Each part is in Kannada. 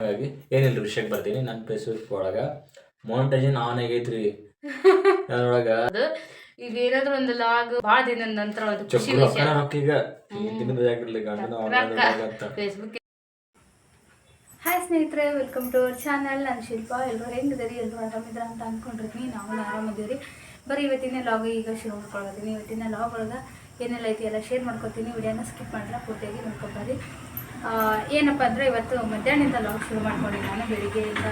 ಹಾಗಾಗಿ ಏನಿಲ್ಲ ವಿಷಯಕ್ಕೆ ಬರ್ತೀನಿ. ನನ್ನ ಫೇಸ್ಬುಕ್ ಒಳಗ ಮೌಂಟೇಜನ್ ಆನ್ ಆಗೈತ್ರಿ. ಅದ್ರೊಳಗೆ ಈಗ ಏನಾದ್ರು ಒಂದು ಲಾಗ್ ಭಾಳ ದಿನದ ನಂತರ ಒಂದು ಖುಷಿ ವಿಷಯ. ಈಗ. ದಿನದ ಗಂಡನ ಫೇಸ್ಬುಕ್ ಹಾಯ್ ಸ್ನೇಹಿತರೆ ವೆಲ್ಕಮ್ ಟು ಅವರ್ ಚಾನಲ್ ನಾನು ಶಿಲ್ಪ. ಎಲ್ಲರೂ ಹೆಂಗಿದ್ದೀರಿ? ಎಲ್ಲರೂ ಆರಾಮಿದ್ರ ಅಂತ ಅಂದ್ಕೊಂಡಿರ್ತೀನಿ ನಾವು ಆರಾಮಿದ್ದೀವಿ ಬರೀ ಇವತ್ತಿನ ಲಾಗ್ ಈಗ ಶುರು ಮಾಡ್ಕೊಳ್ತೀನಿ ಇವತ್ತಿನ ಲಾಗ್ ಒಳಗೆ ಏನೆಲ್ಲ ಐತಿ ಎಲ್ಲ ಶೇರ್ ಮಾಡ್ಕೊತೀನಿ. ವಿಡಿಯೋನ ಸ್ಕಿಪ್ ಮಾಡಿಲ್ಲ ಪೂರ್ತಿಯಾಗಿ ನೋಡ್ಕೊಬಾರಿ ಏನಪ್ಪ ಅಂದರೆ ಇವತ್ತು ಮಧ್ಯಾಹ್ನದಿಂದ ಲಾಕ್ ಶುರು ಮಾಡ್ಕೊಂಡೆ ನಾನು ಬೆಳಿಗ್ಗೆಯಿಂದ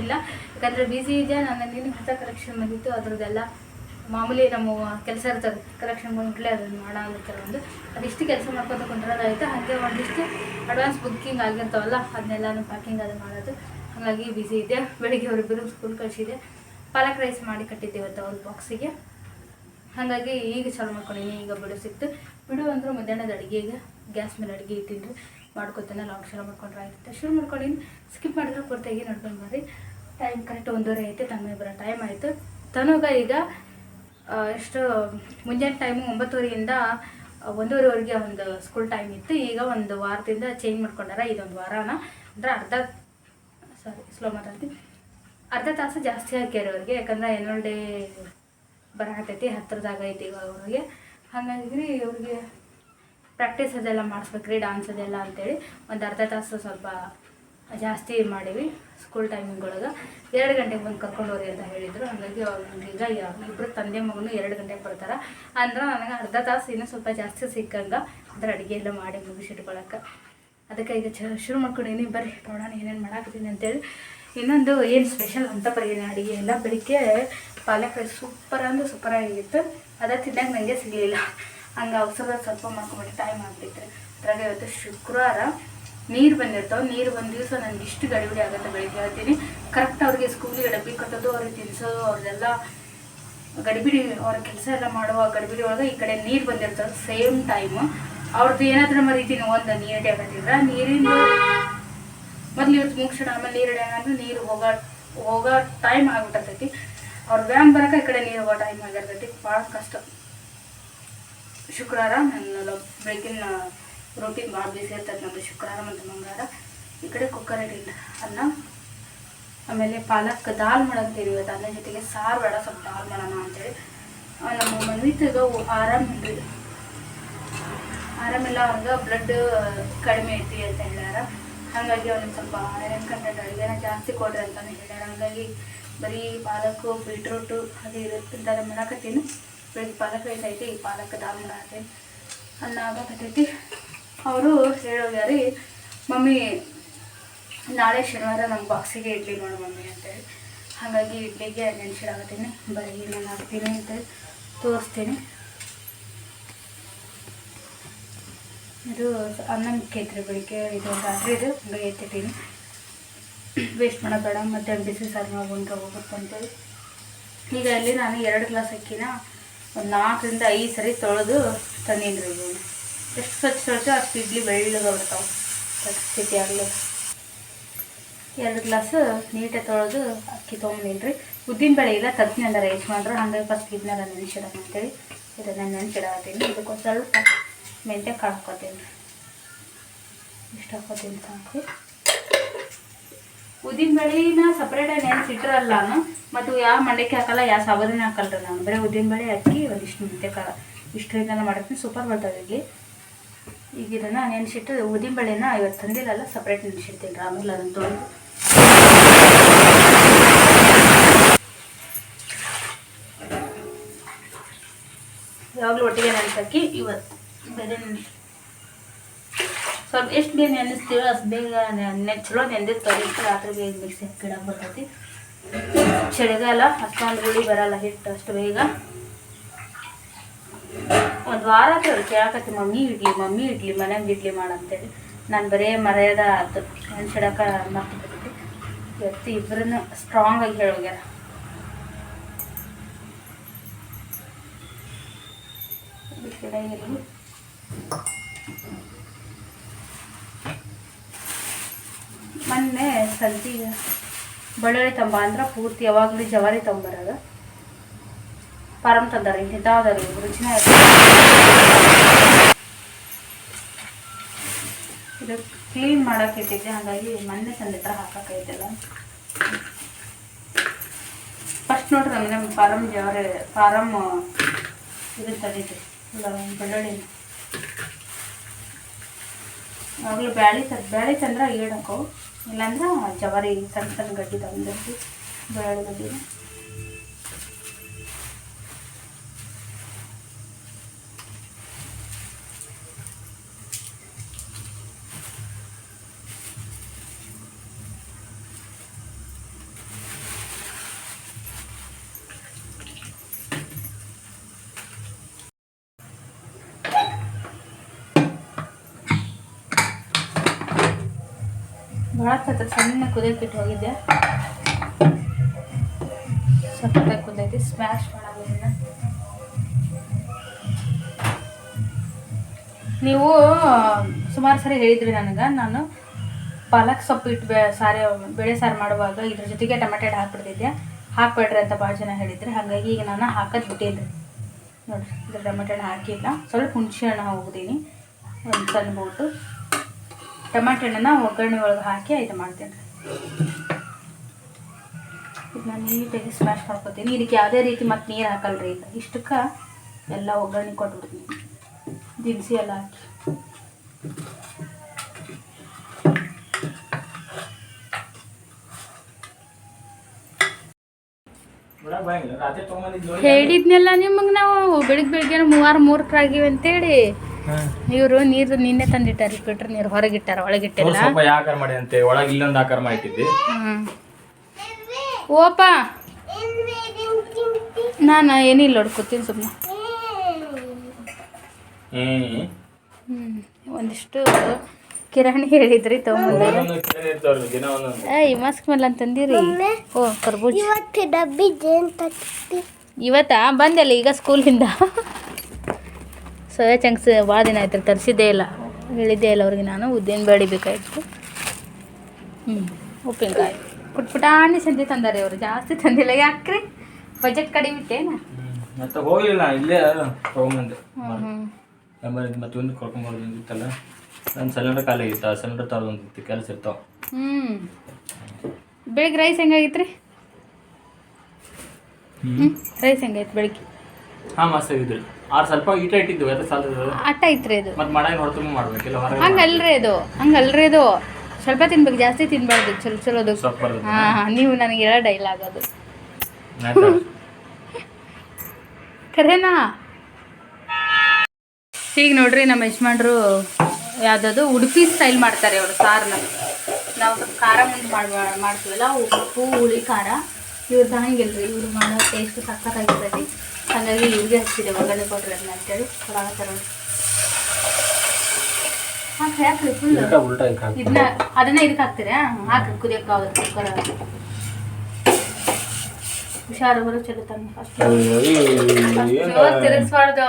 ಇಲ್ಲ. ಯಾಕಂದರೆ ಬ್ಯುಸಿ ಇದೆಯಾ ನೀನು ಹೊಸ ಕರೆಕ್ಷನ್ ಬಂದಿತ್ತು. ಅದ್ರದ್ದೆಲ್ಲ ಮಾಮೂಲಿ ನಮ್ಮ ಕೆಲಸ ಇರ್ತದೆ. ಕಲೆಕ್ಷನ್ ಬಂದ್ಬಿಟ್ಲೆ ಅದನ್ನು ಮಾಡಾಗಿರ್ತಾರೆ ಒಂದು ಅದಿಷ್ಟು ಕೆಲಸ ಮಾಡ್ಕೊತ ಕುಂದ್ರದಾಯ್ತು ಹಾಗೆ ಒಂದಿಷ್ಟು ಅಡ್ವಾನ್ಸ್ ಬುಕ್ಕಿಂಗ್ ಆಗಿರ್ತಾವಲ್ಲ ಅದನ್ನೆಲ್ಲ ಪ್ಯಾಕಿಂಗ್ ಅದು ಮಾಡೋದು. ಹಾಗಾಗಿ ಬ್ಯುಸಿ ಇದೆ ಬೆಳಿಗ್ಗೆ ಅವರಿಬ್ಬರು ಸ್ಕೂಲ್ ಕಳಿಸಿದೆ ಪಾಲಕ್ ರೈಸ್ ಮಾಡಿ ಕಟ್ಟಿದ್ದೆ ಇವತ್ತು ಅವ್ರ ಬಾಕ್ಸಿಗೆ ಹಾಗಾಗಿ ಈಗ ಚಾಲು ಮಾಡ್ಕೊಂಡಿನಿ ಈಗ ಬಿಡು ಸಿಕ್ತು. ಬಿಡು ಅಂದ್ರೆ ಮಧ್ಯಾಹ್ನದ ಅಡುಗೆಗೆ ಗ್ಯಾಸ್ ಮೇಲೆ ಅಡುಗೆ ಇಟ್ಟಿನ್ರಿ ಮಾಡ್ಕೊತಾನೆ ಲಾಂಗ್ ಶುರು ಮಾಡ್ಕೊಂಡ್ರೆ ಆಗಿರುತ್ತೆ ಶುರು ಮಾಡ್ಕೊಂಡಿನಿ ಸ್ಕಿಪ್ ಮಾಡಿದ್ರೆ ಪೂರ್ತಿಯಾಗಿ ನೋಡ್ಕೊಂಡು ಬರ್ರಿ. ಟೈಮ್ ಕರೆಕ್ಟ್ ಒಂದೂವರೆ ಐತೆ ತಮ್ಮ ಬರೋ ಟೈಮ್ ಆಯಿತು. ತನಗ ಈಗ ಎಷ್ಟು, ಮುಂಜಾನೆ ಟೈಮು ಒಂಬತ್ತುವರೆಯಿಂದ ಒಂದೂವರೆವರೆಗೆ ಒಂದು ಸ್ಕೂಲ್ ಟೈಮ್ ಇತ್ತು. ಈಗ ಒಂದು ವಾರದಿಂದ ಚೇಂಜ್ ಮಾಡ್ಕೊಂಡಾರ, ಇದೊಂದು ವಾರನ. ಅಂದ್ರೆ ಅರ್ಧ ಸಾರಿ ಸ್ಲೋ ಮಾತಾಡ್ತೀನಿ. ಅರ್ಧ ತಾಸು ಜಾಸ್ತಿ ಹಾಕ್ಯಾರ ಅವ್ರಿಗೆ ಯಾಕಂದ್ರೆ ಎನ್ವಲ್ ಡೇ ಬರತೈತಿ ಹತ್ರದಾಗ ಐತಿ ಇವಾಗ ಅವ್ರಿಗೆ. ಹಾಗಾಗಿ ಇವ್ರಿಗೆ ಪ್ರಾಕ್ಟೀಸ್ ಅದೆಲ್ಲ ಮಾಡಿಸ್ಬೇಕ್ರಿ ಡಾನ್ಸ್ ಅದೆಲ್ಲ ಅಂತೇಳಿ. ಒಂದು ಅರ್ಧ ತಾಸು ಸ್ವಲ್ಪ ಜಾಸ್ತಿ ಮಾಡೀವಿ ಸ್ಕೂಲ್ ಟೈಮಿಂಗ್ ಒಳಗೆ. ಎರಡು ಗಂಟೆಗೆ ಬಂದು ಕರ್ಕೊಂಡು ಹೋಗಿ ಅಂತ ಹೇಳಿದರು. ಹಾಗಾಗಿ ಈಗ ಇಬ್ಬರು ತಂದೆ ಮಗನು ಎರಡು ಗಂಟೆಗೆ ಬರ್ತಾರೆ. ಅಂದ್ರೆ ನನಗೆ ಅರ್ಧ ತಾಸು ಇನ್ನೂ ಸ್ವಲ್ಪ ಜಾಸ್ತಿ ಸಿಕ್ಕಂಗೆ ಅಂದ್ರೆ ಅಡುಗೆ ಎಲ್ಲ ಮಾಡಿ ಮುಗಿಸಿಟ್ಕೊಳಕ್ಕೆ ಅದಕ್ಕೆ ಈಗ ಚ, ಶುರು ಮಾಡ್ಕೊಂಡಿನಿ ಬರ್ರಿ. ನೋಡೋಣ ಏನೇನು ಮಾಡಾಕತ್ತೀನಿ ಅಂತೇಳಿ. ಇನ್ನೊಂದು ಏನು ಸ್ಪೆಷಲ್ ಅಂತ ಬರೀನಿ ಅಡುಗೆ ಎಲ್ಲ ಬೆಳಿಗ್ಗೆ ಪಾಲಕ್ ಸೂಪರ್ ಅಂದ್ರೆ ಸೂಪರಾಗಿತ್ತು ಅದ ತಿನ್ನಕ್ಕೆ ನನಗೆ ಸಿಗಲಿಲ್ಲ. ಹಂಗೆ ಅವಸರ ಸ್ವಲ್ಪ ಮಾಡ್ಕೊಂಬಿಟ್ಟು ಟೈಮ್ ಆಗ್ಬಿಟ್ರೆ ಅದ್ರಾಗ ಇವತ್ತು ಶುಕ್ರವಾರ ನೀರು ಬಂದಿರ್ತಾವ. ನೀರು ಬಂದ ದಿವಸ ನನಗೆ ಇಷ್ಟು ಗಡಿಬಿಡಿ ಆಗುತ್ತೆ ಬೆಳಿಗ್ಗೆ ಹೇಳ್ತೀನಿ. ಕರೆಕ್ಟ್ ಅವ್ರಿಗೆ ಸ್ಕೂಲಿಗೆ ಡಬ್ಬಿ ಕಟ್ಟೋದು, ಅವ್ರಿಗೆ ತಿನ್ಸೋದು ಅವ್ರದ್ದೆಲ್ಲ ಗಡಿಬಿಡಿ ಅವ್ರ ಕೆಲಸ ಎಲ್ಲ ಮಾಡುವ ಗಡಿಬಿಡಿ ಒಳಗೆ ಈ ಕಡೆ ನೀರು ಬಂದಿರ್ತದೆ ಸೇಮ್ ಟೈಮ್ ಅವ್ರದ್ದು ಏನಾದ್ರೂ ಮರಿತೀನಿ ಒಂದು ನೀರು ಆಗತ್ತಿದ್ರ ನೀರಿಂದ ಮೊದ್ಲು ಇವತ್ತು ಮುಗಿಸೋಣ ಆಮೇಲೆ ನೀರು ಅಂದ್ರೆ ನೀರು ಹೋಗೋ ಹೋಗೋ ಟೈಮ್ ಆಗ್ಬಿಟ್ಟತೈತಿ. ಅವ್ರ ವ್ಯಾನ್ ಬರಕ ಈ ಕಡೆ ನೀರು ಹೋಗೋ ಟೈಮ್ ಆಗಿರ್ತೈತಿ. ಭಾಳ ಕಷ್ಟ. ಶುಕ್ರವಾರ ನನ್ನ ಬೆಳಗಿನ ರೊಟ್ಟಿ ಭಾಳ ಬಿಸಿ ಇರ್ತದೆ ನಮ್ಮದು ಶುಕ್ರವಾರ ಮತ್ತು ಮಂಗಳವಾರ. ಈ ಕಡೆ ಕುಕ್ಕರ್ ಇಟ್ಟಿಲ್ಲ ಅನ್ನ, ಆಮೇಲೆ ಪಾಲಕ್, ದಾಲ್ ಮಾಡಂತೀವಿ ಇವತ್ತು. ಅನ್ನ ಜೊತೆಗೆ ಸಾರು ಬೇಡ ಸ್ವಲ್ಪ ದಾಲ್ ಮಾಡೋಣ ಅಂತೇಳಿ. ನಮ್ಮ ಮನ್ವಿತಗ ಆರಾಮಿಲ್ರಿ ಆರಾಮಿಲ್ಲ ಅವ್ರಿಗೆ ಬ್ಲಡ್ ಕಡಿಮೆ ಐತಿ ಅಂತ ಹೇಳ್ಯಾರ. ಹಾಗಾಗಿ ಅವ್ನಿಗೆ ಸ್ವಲ್ಪ ಐರನ್ ಕಂಟೆಂಟ್ ಅಡುಗೆನ ಜಾಸ್ತಿ ಕೊಡ್ರಿ ಅಂತಲೇ ಹೇಳ್ಯಾರ. ಹಾಗಾಗಿ ಬರೀ ಪಾಲಕ್ ಬೀಟ್ರೂಟು ಅದು ಇರುತ್ತೆ ಮಾಡಾಕತ್ತೀನಿ. ಬೆಳಿಗ್ಗೆ ಪಾಲಕ್ ರೈಸ್ ಐತಿ, ಈ ಪಾಲಕ್ ದಾಲ್ ಮಾಡಾಕತ್ತೀನಿ ಅನ್ನ ಆಗಕತ್ತೈತಿ. ಅವರು ಹೇಳೋಗ್ಯಾರಿ ಮಮ್ಮಿ, ನಾಳೆ ಶನಿವಾರ ನಮ್ಮ ಬಾಕ್ಸಿಗೆ ಇಡ್ಲಿ ನೋಡು ಮಮ್ಮಿ ಅಂತೇಳಿ. ಹಾಗಾಗಿ ಇಡ್ಲಿಗೆ ನೆನ್ಸಿಡಾಕತ್ತೀನಿ ಬರೀ ನಾನು ಹಾಕ್ತೀನಿ ಅಂತೇಳಿ ತೋರಿಸ್ತೀನಿ. ಇದು ಅನ್ನ ಕೇತ್ರಿ ಬೆಳಿಗ್ಗೆ ಇದು ರಾತ್ರಿ ಇದು ಬೆಳಿಗ್ಗೆ ಎತ್ತಿಟ್ಟೀನಿ. ವೇಸ್ಟ್ ಮಾಡೋಬೇಡ ಬೇಡ ಮತ್ತು ಬಿಸಿ ಸಾರು ಮಾಡ್ಕೊಂಡು ಹೋಗ್ಬೇಕು ಅಂತೇಳಿ. ಈಗ ಅಲ್ಲಿ ನಾನು ಎರಡು ಗ್ಲಾಸ್ ಅಕ್ಕಿನ ಒಂದು ನಾಲ್ಕರಿಂದ ಐದು ಸರಿ ತೊಳೆದು ತಂದೀನಿ ರೀ ಎಷ್ಟು ಸ್ವಚ್ಛ ತೊಳೆದು ಅಷ್ಟು ಇಡ್ಲಿ ಬೆಳ್ಳಗೆ ಬರ್ತಾವೆ ಸ್ಥಿತಿ ಆಗಲಿ. ಎರಡು ಗ್ಲಾಸ್ ನೀಟಾಗಿ ತೊಳೆದು ಅಕ್ಕಿ ತೊಗೊಂಡಿನಿ ರೀ ಉದ್ದಿನಬೇಳೆ ಇಲ್ಲ ತಗ್ನಿ ಅಂದ ರೈಸ್ ಮಾಡ್ರು ಫಸ್ಟ್ ಇದನ್ನೆಲ್ಲ ನೆನೆಸಿಡೋಣ ಅಂತೇಳಿ ಇದನ್ನು ನೆನೆಸಿಡತ್ತೀನಿ ಇದಕ್ಕೊಂದು ಸ್ವಲ್ಪ ಮೆಂತ್ಯ ಕಾಳ್ಕೊತೀನಿ ಇಷ್ಟು ಹಾಕೋತೀನಿ ಸಾಕು. ಉದ್ದಿನಬೇಳೆನ ಸಪ್ರೇಟಾಗಿ ನೆನೆಸಿಟ್ರಲ್ಲ ನಾನು, ಮತ್ತು ಯಾವ ಮಂಡಕ್ಕಿ ಹಾಕಲ್ಲ ಯಾವ ಸಾಬೂರಿನ ಹಾಕಲ್ರಿ ನಾನು. ಬರೀ ಉದ್ದಿನ ಬೇಳೆ, ಅಕ್ಕಿ, ಒಂದಿಷ್ಟು ಮೆಂತ್ಯ ಖಾರ ಇಷ್ಟರಿಂದ ಮಾಡಿರ್ತೀನಿ ಸೂಪರ್ ಬರ್ತದೆ ಇಲ್ಲಿ. ಈಗ ಇದನ್ನು ನೆನೆಸಿಟ್ಟು ಉದ್ದಿನಬೇಳೆನ ಇವತ್ತು ತಂದಿಲ್ಲಲ್ಲ ಸಪ್ರೇಟ್ ನೆನೆಸಿಡ್ತೀನಿ. ರೀ ಆಮೇಲೆ ಅದನ್ನು ತೊಳೆದು. ಯಾವಾಗಲೂ ಒಟ್ಟಿಗೆ ನೆನೆಸಕ್ಕಿ ಇವತ್ತು ಬೇರೆ ನೆನೆಸಿ ಸ್ವಲ್ಪ ಎಷ್ಟು ಬೇಗ ನೆನೆಸ್ತೀವೋ ಅಷ್ಟು ಬೇಗ ನೆನೆ ಚಲೋ ನೆಂದಿರ್ತಾರೆ ಇಷ್ಟು ರಾತ್ರಿ ಬೇಗ ಮಿಕ್ಸಿ ಹಾಕಿಡ ಬರ್ತೈತಿ? ಚಳಿಗಾಲ ಅಷ್ಟೊಂದು ಗುಳಿ ಬರಲ್ಲ ಹಿಟ್ಟು, ಅಷ್ಟು ಬೇಗ. ಒಂದು ವಾರ ಆದ್ರೆ ಕೇಳಕತ್ತಿ, ಮಮ್ಮಿ ಇಡ್ಲಿ ಮಮ್ಮಿ ಇಡ್ಲಿ ಮನ್ಯಾಗ ಇಡ್ಲಿ ಮಾಡಂತೇಳಿ. ನಾನು ಬರೇ ಮರೆಯದ ಆತು ನೆನ್ಸಿಡಕ ಮರ್ತು ಬಿಟ್ಟಿದ್ದೆ ಇವತ್ತು ಇಬ್ಬರನ್ನು ಸ್ಟ್ರಾಂಗ್ ಆಗಿ ಹೇಳೋಗ್ಯಾರ. ಬಿಸಿಲಾಗಿರ್ಲಿ ಮೊನ್ನೆ ಸಂತಿ ಬಳ್ಳುಳ್ಳಿ ತಂಬ ಅಂದ್ರೆ ಪೂರ್ತಿ ಯಾವಾಗಲೂ ಜವಾರಿ ತಂಬರದ. ಪಾರಂ ತಂದಾರೆ ಇಂಥದ್ದು ರೀ ರುಚಿನ ಇದು ಕ್ಲೀನ್ ಮಾಡೋಕೆ ಇಟ್ಟಿದ್ದೆ, ಹಾಗಾಗಿ ಮೊನ್ನೆ ತಂದಿಟ್ರ ಹಾಕಕ್ಕೈತಲ್ಲ ಫಸ್ಟ್ ನೋಡ್ರಿ ನಮ್ಮ ನಮ್ಮ ಫಾರಮ್ ಜವರೆ ಫಾರಮ್ ಇದು ತಂದಿದ್ದೆ ಬೆಳ್ಳುಳ್ಳಿ ಆಗಲೂ ಬ್ಯಾಳಿ ತ, ಬ್ಯಾಳಿ ತಂದ್ರೆ ಈಡಕ್ಕವು ಇಲ್ಲಾಂದ್ರೆ ಜವಾರಿ ಸಣ್ಣ ಸಣ್ಣ ಗಡ್ಡಿ ತಂದಿರ್ತಿ ಬೆಳ್ಳುಳ್ಳಿ ಗಡ್ಡಿನ ಹತ್ರ ಸಣ್ಣ ಇಟ್ಟು ಹೋಗಿದ್ದೆ ಸ್ವಲ್ಪ ಕುದೈತಿ ಸ್ಮ್ಯಾಶ್ ಮಾಡೋದ್ರಿಂದ ನೀವು, ಸುಮಾರು ಸರಿ ಹೇಳಿದ್ರಿ ನನಗೆ. ನಾನು ಪಾಲಕ್ ಸೊಪ್ಪು ಇಟ್ಟು ಬೆ, ಸಾರಿ, ಬೇಳೆ ಸಾರು ಮಾಡುವಾಗ ಇದ್ರ ಜೊತೆಗೆ ಟೊಮೆಟೊ ಹಾಕ್ಬಿಡ್ತಿದ್ದೆ ಹಾಕ್ಬೇಡ್ರಿ ಅಂತ ಭಾಳ ಜನ ಹೇಳಿದ್ರಿ. ಹಾಗಾಗಿ ಈಗ ನಾನು ಹಾಕೋದು ಬಿಟ್ಟಿದ್ದೆ ನೋಡಿರಿ, ಇದ್ರ ಟೊಮೆಟೊ ಹಾಕಿಲ್ಲ. ಸ್ವಲ್ಪ ಹುಣಸೆ ಹಣ್ಣು ಹೋಗ್ತೀನಿ ಒಂದು ಸಣ್ಣ ಬೋಟು ಟಮಾಟೆ ಹಣ್ಣನ್ನ ಒಗ್ಗರಣೆ ಒಳಗೆ ಹಾಕಿ ಇದು ಮಾಡ್ತೀನಿ. ಇದನ್ನ ನೀಟಾಗಿ ಸ್ಮ್ಯಾಶ್ ಮಾಡ್ಕೋತೀನಿ. ಇದಕ್ಕೆ ಯಾವುದೇ ರೀತಿ ಮತ್ತೆ ನೀರು ಹಾಕಲ್ರಿ ಈಗ. ಇಷ್ಟಕ್ಕೆ ಎಲ್ಲ ಒಗ್ಗರಣೆ ಕೊಟ್ಬಿಡ್ತೀನಿ. ದಿನಸಿ ಎಲ್ಲ ಹಾಕಿ. ಹೇಳಿದ್ನೆಲ್ಲ ನಿಮಗೆ ನಾವು ಬೆಳಿಗ್ಗೆ ಬೆಳಿಗ್ಗೆ ಮೂವಾರು ಮೂರ್ಕರಾಗಿವೆ ಅಂತೇಳಿ. ಇವರು ನೀರು ನಿನ್ನೆ ತಂದಿಟ್ಟಾರಿ ಫಿಲ್ಟರ್ ನೀರು ಹೊರಗಿಟ್ಟಾರ ಒಳಗಿಟ್ಟಿಲ್ಲ ಸ್ವಲ್ಪ ಯಾಕಾರ ಮಾಡಿ ಅಂತೆ ಒಳಗೆ ಇಲ್ಲೊಂದು ಆಕಾರ ಮಾಡಿಟ್ಟಿದ್ದೆ. ಓಪ. ನಾನು ಏನಿಲ್ಲ ನೋಡ್ಕೊತೀನಿ ಸುಮ್ಮನೆ ಹ್ಮ್. ಹ್ಮ್ ಒಂದಿಷ್ಟು ಕಿರಾಣಿ ಹೇಳಿದ್ರಿ ಒಂದೊಂದು ಏಯ್ ಮಸ್ಕ್ ಮೇಲೆ ಅಂತಂದಿರಿ ಓ ಕರ್ಬೂಜ. ಇವತ್ತು ಡಬ್ಬಿ ಜೇನ್ ತಗ್ತಿ ಇವತ್ತಾ? ಬಂದಲ್ಲ ಈಗ ಸ್ಕೂಲಿಂದ ಸೋಯಾ ಚಂಕ್ಸ್ ಭಾಳ ದಿನ ಆಯ್ತು ರೀ ತರಿಸಿದ್ದೇ ಇಲ್ಲ. ಹೇಳಿದ್ದೇ ಇಲ್ಲ ಅವ್ರಿಗೆ ನಾನು ಉದ್ದಿನ ಬೇಳೆ ಬೇಕಾಯಿತು ಹ್ಞೂ ಉಪ್ಪಿನಕಾಯಿ. ಪುಟ್ ಪುಟಾಣಿ ಸಂತಿ ತಂದಾರೆ ಅವರು ಜಾಸ್ತಿ ತಂದಿಲ್ಲ. ಯಾಕ್ರಿ? ಬಜೆಟ್ ಕಡಿಮೆ ಇತ್ತೇನ. ಮತ್ತೆ ಹೋಗಲಿಲ್ಲ ಇಲ್ಲೇ ತೊಗೊಂಬಂದೆ. ಮತ್ತೆ ಒಂದು ಕರ್ಕೊಂಬರ್ದಿತ್ತಲ್ಲ ನನ್ನ ಸಿಲಿಂಡರ್ ಖಾಲಿ ಆಗಿತ್ತು ಆ ಸಿಲಿಂಡರ್ ತರೋದೊಂದಿತ್ತು ಕೆಲಸ ಇರ್ತಾವ. ಹ್ಞೂ ಬೆಳಿಗ್ಗೆ ರೈಸ್ ಹೆಂಗಾಗಿತ್ತು ರೀ ಹ್ಞೂ ರೈಸ್ ಹೆಂಗಾಯ್ತು ಬೆಳಿಗ್ಗೆ? ಹಾಂ ಮಸ್ತ್ ಇದ್ರಿ ಆರು ಸ್ವಲ್ಪ ಈಟ ಇಟ್ಟಿದ್ದು ಎತ್ತ ಸಾಲದ ಅಟ್ಟ ಐತ್ರಿ ಅದು ಮತ್ತೆ ಮಾಡಾಗ ಹೊರತು ಮಾಡ್ಬೇಕಿಲ್ಲ ಹೊರಗೆ ಹಂಗಲ್ರಿ ಅದು ಹಂಗಲ್ರಿ ಅದು ಸ್ವಲ್ಪ ತಿನ್ಬೇಕು ಜಾಸ್ತಿ ತಿನ್ಬಾರ್ದು. ಚಲೋ ಚಲೋದು ಹಾಂ ನೀವು ನನಗೆ ಹೇಳೋ ಡೈಲಾಗ್ ಅದು. ಕರೆನಾ? ಈಗ ನೋಡ್ರಿ ನಮ್ಮ ಯಜಮಾನ್ರು ಯಾವ್ದದು ಉಡುಪಿ ಸ್ಟೈಲ್ ಮಾಡ್ತಾರೆ ಅವರು ಸಾರನ್ನ ನಾವು ಸ್ವಲ್ಪ ಖಾರ ಮುಂದೆ ಮಾಡಿ ಮಾಡ್ತೀವಲ್ಲ ಉಪ್ಪು ಹುಳಿ ಖಾರ. ಇವ್ರದ್ದು ಹಂಗಿಲ್ರಿ ಇವ್ರು ಮಾಡೋ ಟೇಸ್ಟ್ ಸಕ್ಕತ್ತಾಗಿರ್ತೈತಿ ಹಾಗಾಗಿ ಇವ್ರಿಗೆ ಹಚ್ಚಿದೆ ಒಗ್ಗರಣೆ ಕೊಡ್ರಿ ಅದನ್ನ ಅಂತೇಳಿ. ಕೊಡಾಕತ್ತಾರ ಹಾಕ್ರಿ ಫುಲ್ ಇದನ್ನ ಅದನ್ನ ಇದಕ್ಕೆ ಹಾಕ್ತೀರಾ? ಹಾಕ್ರಿ ಕುದಿಯಕ್ಕೆ ಆಗುತ್ತೆ ಕುಕ್ಕರ್ ಹುಷಾರು ಬರೋ ಚಲೋ ತಂದು ಫಸ್ಟ್ ತಿರುಗಿಸ್ಬಾರ್ದು.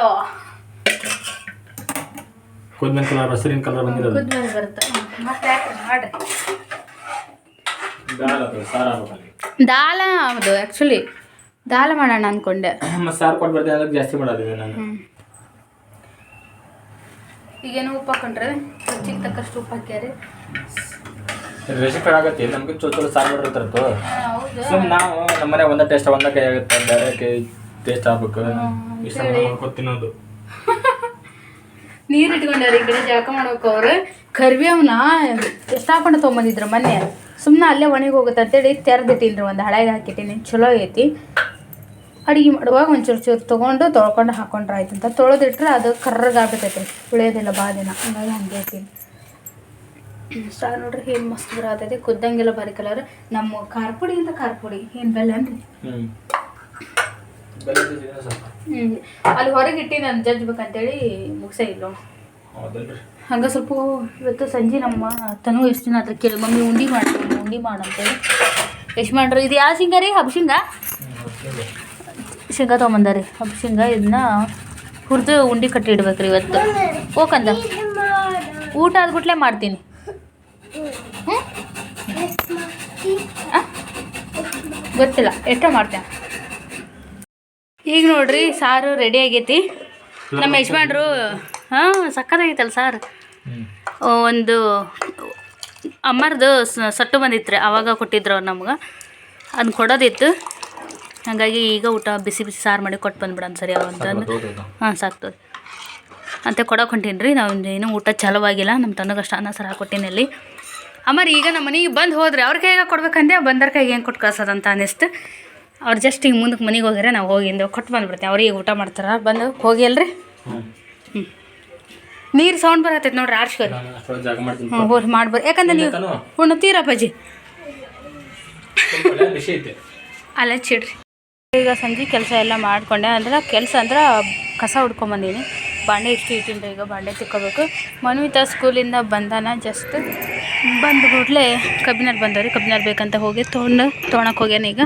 ಕುದ್ಮೇಲೆ ಕಲರ್ ಹಸಿರಿನ ಕಲರ್ ಬಂದಿರೋದು. ಕುದ್ಮೇಲೆ ಬರುತ್ತೆ. ಮತ್ತೆ ಹಾಕ್ರಿ ಮಾಡ್ರಿ. ದಾಲ್ ಅದು ಆ್ಯಕ್ಚುಲಿ ದಾಲ ಮಾಡೋಣ ಅನ್ಕೊಂಡೆ. ಮತ್ತೆ ಸಾರು ಕೊಟ್ಟು ಬರ್ತೀನಿ ಅದಕ್ಕೆ ಜಾಸ್ತಿ ಮಾಡೋದಿದೆ ನಾನು. ಈಗೇನು ಉಪ್ಪು ಹಾಕೊಂಡ್ರೆ ರುಚಿಗೆ ತಕ್ಕಷ್ಟು ಉಪ್ಪು ಹಾಕ್ಯಾರಿ. ರೆಸಿಪಿ ಆಗತ್ತೆ ನಮ್ಗೆ ಚಲೋ ಚಲೋ ಸಾರು ಹೌದು. ಸುಮ್ ನಾವು ನಮ್ಮ ಮನೆ ಒಂದ ಟೇಸ್ಟ್ ಒಂದೇ ಕೈ ಆಗುತ್ತೆ ಬೇರೆ ಕೈ ಟೇಸ್ಟ್ ಆಗ್ಬೇಕು. ಇಷ್ಟ ಮಾಡ್ಕೊಂಡು ತಿನ್ನೋದು. ನೀರು ಇಟ್ಕೊಂಡಾರ ಈ ಕಡೆ ಜಾಕ ಮಾಡ್ಬೇಕು ಅವ್ರು. ಕರಿಬೇವನ ಎಷ್ಟು ಹಾಕೊಂಡು ತೊಗೊಂಬಂದಿದ್ರು ಮೊನ್ನೆ. ಸುಮ್ಮನೆ ಅಲ್ಲೇ ಒಣಗಿ ಹೋಗುತ್ತೆ ಅಂತೇಳಿ ತೆರೆದಿಟ್ಟಿನ್ರಿ ಒಂದು ಹಳೆಗೆ ಹಾಕಿಟ್ಟಿನಿ. ಚಲೋ ಐತಿ ಅಡುಗೆ ಮಾಡುವಾಗ ಒಂಚೂರು ಚೂರು ತೊಗೊಂಡು ತೊಳ್ಕೊಂಡು ಹಾಕೊಂಡ್ರೆ ಆಯ್ತು ಅಂತ. ತೊಳೆದಿಟ್ರೆ ಅದು ಕರ್ರಗಾಗ್ಬಿಟ್ಟೈತೆ ಉಳಿಯೋದಿಲ್ಲ ಬಾ ದಿನ. ಹಂಗಾಗಿ ಹಂಗೆ ಐತೀನಿ ಸ್ಟಾರ್ ನೋಡ್ರಿ ಏನು ಮಸ್ತ್ ಬರತೈತಿ ಕುದ್ದಂಗೆಲ್ಲ ಬಾರಿ ಕಲರ್. ನಮ್ಮ ಖಾರ ಅಂತ ಖಾರ ಪುಡಿ ಏನು ಬೆಲ್ಲ ಅನ್ರಿ ಹ್ಞೂ ಅಲ್ಲಿ ಹೊರಗೆ ಇಟ್ಟು ನಾನು ಜಜ್ಬೇಕಂತೇಳಿ ಮುಗಿಸೇ ಇಲ್ಲ. ಹಂಗೆ ಸ್ವಲ್ಪ ಇವತ್ತು ಸಂಜೆ ನಮ್ಮ ತನು ಎಷ್ಟು ದಿನ ಅದ್ರ ಕೇಳಿ ಮಮ್ಮಿ ಉಂಡಿ ಮಾಡ್ತೀನಿ ಉಂಡಿ ಮಾಡಂತೇಳಿ ಎಷ್ಟು ಮಾಡ್ರಿ? ಇದು ಯಾವ ಶಿಂಗಾರಿ ರೀ? ಹಬ್ಬ ಶೇಂಗಾ ತೊಗೊಂಬಂದಾರಿ ಹಬ್ಬ ಶೇಂಗಾ ಇದನ್ನ ಹುರಿದು ಉಂಡಿ ಕಟ್ಟಿ ಇಡ್ಬೇಕ್ರಿ ಇವತ್ತು. ಓಕಂದ ಊಟ ಆದ್ಬಿಟ್ಲೆ ಮಾಡ್ತೀನಿ. ಗೊತ್ತಿಲ್ಲ, ಎಷ್ಟೋ ಮಾಡ್ತೇನೆ. ಈಗ ನೋಡ್ರಿ, ಸಾರು ರೆಡಿ ಆಗೈತಿ. ನಮ್ಮ ಯಜಮಾನ್ರು, ಹಾಂ, ಸಕ್ಕತ್ತಾಗೈತಲ್ಲ ಸಾರು? ಒಂದು ಅಮ್ಮರ್ದು ಸಟ್ಟು ಬಂದಿತ್ತು ಅವಾಗ ಕೊಟ್ಟಿದ್ರು ಅವ್ರು ನಮ್ಗೆ. ಅದನ್ನ ಕೊಡೋದಿತ್ತು. ಹಾಗಾಗಿ ಈಗ ಊಟ ಬಿಸಿ ಬಿಸಿ ಸಾರು ಮಾಡಿ ಕೊಟ್ಟು ಬಂದ್ಬಿಡೋಣ ಸರಿ ಅಂತಂದು ಹಾಂ ಸಾಕ್ತದೆ. ಅಂತ ಕೊಡೋಕೆ ಹೊಂಟೀನಿ ರೀ ನಾವು ಏನು ಊಟ ಚಲವಾಗಿಲ್ಲ. ನಮ್ಮ ತನಗಷ್ಟು ಅನ್ನ ಸಾರು ಹಾಕೊಟ್ಟಿನಿ ಅಲ್ಲಿ. ಅಮ್ಮರ್ ಈಗ ನಮ್ಮ ಮನೆಗೆ ಬಂದು ಹೋದ್ರೆ ಅವ್ರ ಕೈಗೆ ಕೊಡ್ಬೇಕಂದೆ ಬಂದರ ಕೈಗೆ ಹೆಂಗೆ ಕೊಟ್ಟು ಕಳ್ಸೋದಂತ ಅನ್ನಿಸ್ತು. ಅವ್ರು ಜಸ್ಟ್ ಈಗ ಮುಂದಕ್ಕೆ ಮನೆಗೆ ಹೋಗ್ಯಾರ ನಾವು ಹೋಗಿಂದು ಕೊಟ್ಟು ಬಂದ್ಬಿಡ್ತೀವಿ. ಅವ್ರಿಗೆ ಊಟ ಮಾಡ್ತಾರೆ. ಬಂದು ಹೋಗಿ ಅಲ್ರಿ? ಹ್ಞೂ ನೀರು ಸೌಂಡ್ ಬರತ್ತೈತೆ ನೋಡ್ರಿ ಆರ್ಸ್ಕೊರಿ ಹ್ಞೂ ಹೋಗಿ ಮಾಡ್ಬೋದು ಯಾಕಂದ್ರೆ ನೀವು ಐತೆ. ಅಲ್ಲೇ ಚಿಡ್ರಿ. ಈಗ ಸಂಜೆ ಕೆಲಸ ಎಲ್ಲ ಮಾಡ್ಕೊಂಡೆ. ಅಂದ್ರೆ ಕೆಲಸ ಅಂದ್ರೆ ಕಸ ಹುಡ್ಕೊಂಬಂದೀನಿ ಬಾಂಡೆ ಇಷ್ಟು ರೀ, ಈಗ ಬಾಂಡೆ ತಿಕ್ಕೋಬೇಕು. ಮನ್ವಿತ ಸ್ಕೂಲಿಂದ ಬಂದಾನ ಜಸ್ಟ್ ಬಂದ ಕೂಡಲೇ ಕಬ್ಬಿನಲ್ಲಿ ಬಂದವ್ರಿ. ಕಬ್ಬಿನಲ್ಲಿ ಬೇಕಂತ ಹೋಗಿ ತೊಗೊಂಡು ತೊಗೊಳಕ್ಕೆ ಹೋಗ್ಯಾನ ಈಗ.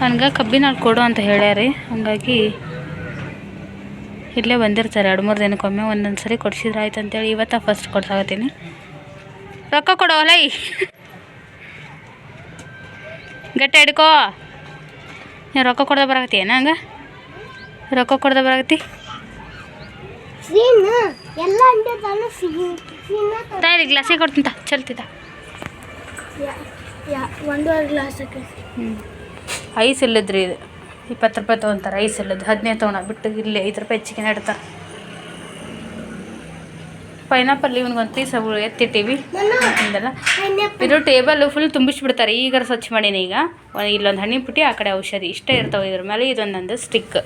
ನನಗೆ ಕಬ್ಬಿನಲ್ಲಿ ಕೊಡು ಅಂತ ಹೇಳ್ಯಾರಿ. ಹಾಗಾಗಿ ಇಲ್ಲೇ ಬಂದಿರ್ತಾರೆ. ಎರಡು ಮೂರು ದಿನಕ್ಕೊಮ್ಮೆ ಒಂದೊಂದು ಸರಿ ಕೊಡ್ಸಿದ್ರೆ ಆಯ್ತು ಅಂತೇಳಿ ಇವತ್ತು ಫಸ್ಟ್ ಕೊಡ್ಸಾಕತ್ತೀನಿ. ರೊಕ್ಕ ಕೊಡೋಲ್ಲ ಗಟ್ಟಿ ಹಿಡ್ಕೋ. ಏನು ರೊಕ್ಕ ಕೊಡ್ದೆ ಬರಾಕತ್ತಿ ಏನ ಹಂಗೆ? ರೊಕ್ಕ ಕೊಡ್ದೆ ಬರಾಕತ್ತಿ. ತಾಯಿ ಗ್ಲಾಸಿಗೆ ಕೊಡ್ತಿಂತ ಚಲ್ತಿದ್ದ ಒಂದೂವರೆ ಗ್ಲಾಸ್ ಹಾಕಿ. ಹ್ಞೂ ಐಸ್ ಇಲ್ಲದ್ರಿ ಇದು? ಇಪ್ಪತ್ತು ರೂಪಾಯಿ ತೊಗೊಂತಾರೆ ಐಸ್ ಇಲ್ಲದ್ದು ಹದಿನೈದು ತೊಗೊಂಡ ಬಿಟ್ಟು ಇಲ್ಲಿ ಐದು ರೂಪಾಯಿ ಹೆಚ್ಚಿಗೆ ನೆಡ್ತಾರೆ. ಪೈನಾಪಲ್ ಇವ್ನಿಗೊಂದು ಪೀಸ್ ಎತ್ತಿಟ್ಟಿವಿ. ಹಿಂದೆಲ್ಲ. ಇದು ಟೇಬಲ್ ಫುಲ್ ತುಂಬಿಸ್ಬಿಡ್ತಾರೆ. ಈಗ ಸ್ವಚ್ಛ ಮಾಡೀನಿ ಈಗ. ಇಲ್ಲೊಂದು ಹಣ್ಣಿನ ಪುಟ್ಟಿ ಆ ಕಡೆ ಔಷಧಿ. ಇಷ್ಟೇ ಇರ್ತಾವೆ ಇದ್ರ ಮೇಲೆ ಇದೊಂದೊಂದು ಸ್ಟಿಕ್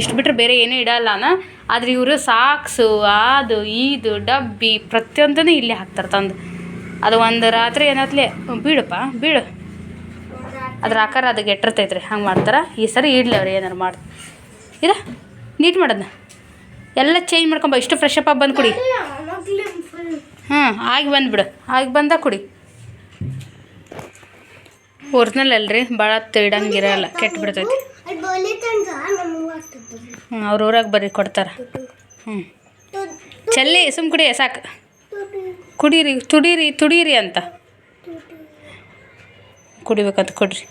ಇಷ್ಟು ಬಿಟ್ಟರೆ ಬೇರೆ ಏನೂ ಇಡಲ್ಲನ ಆದ್ರೆ ಇವರು ಸಾಕ್ಸು ಅದು ಇದು ಡಬ್ಬಿ ಪ್ರತಿಯೊಂದನ್ನು ಇಲ್ಲೇ ಹಾಕ್ತಾರೆ ತಂದು. ಅದು ಒಂದು ರಾತ್ರಿ ಏನತ್ಲೆ ಬೀಳಪ್ಪ ಬೀಳು. ಅದ್ರ ಆಕಾರ ಅದು ಗೆಟ್ಟಿರ್ತೈತೆ ರೀ ಹಂಗೆ ಮಾಡ್ತಾರೆ. ಈ ಸರಿ ಇಡ್ಲಿ ಅವ್ರು ಏನಾರು ಮಾಡಿ ಇದ ನೀಟ್ ಮಾಡೋದನ್ನ ಎಲ್ಲ ಚೇಂಜ್ ಮಾಡ್ಕೊಂಬ ಇಷ್ಟು ಫ್ರೆಶ್ ಅಪ್ ಬಂದು ಕುಡಿ. ಹ್ಞೂ ಆಗಿ ಬಂದುಬಿಡು ಆಗಿ ಬಂದ ಕುಡಿ. ಒರಿಜಿನಲ್ ಅಲ್ರಿ ಭಾಳ ಇಡಂಗಿರಲ್ಲ ಕೆಟ್ಟು ಬಿಡ್ತೈತಿ. ಹ್ಞೂ ಅವ್ರ ಊರಾಗ ಬರ್ರಿ ಕೊಡ್ತಾರೆ. ಹ್ಞೂ ಚಲ್ಲಿ ಸುಮ್ ಕುಡಿ ಸಾಕು. ಕುಡೀರಿ ತುಡೀರಿ ತುಡೀರಿ ಅಂತ. ಕುಡಿಬೇಕಂತ ಕೊಡ್ರಿ.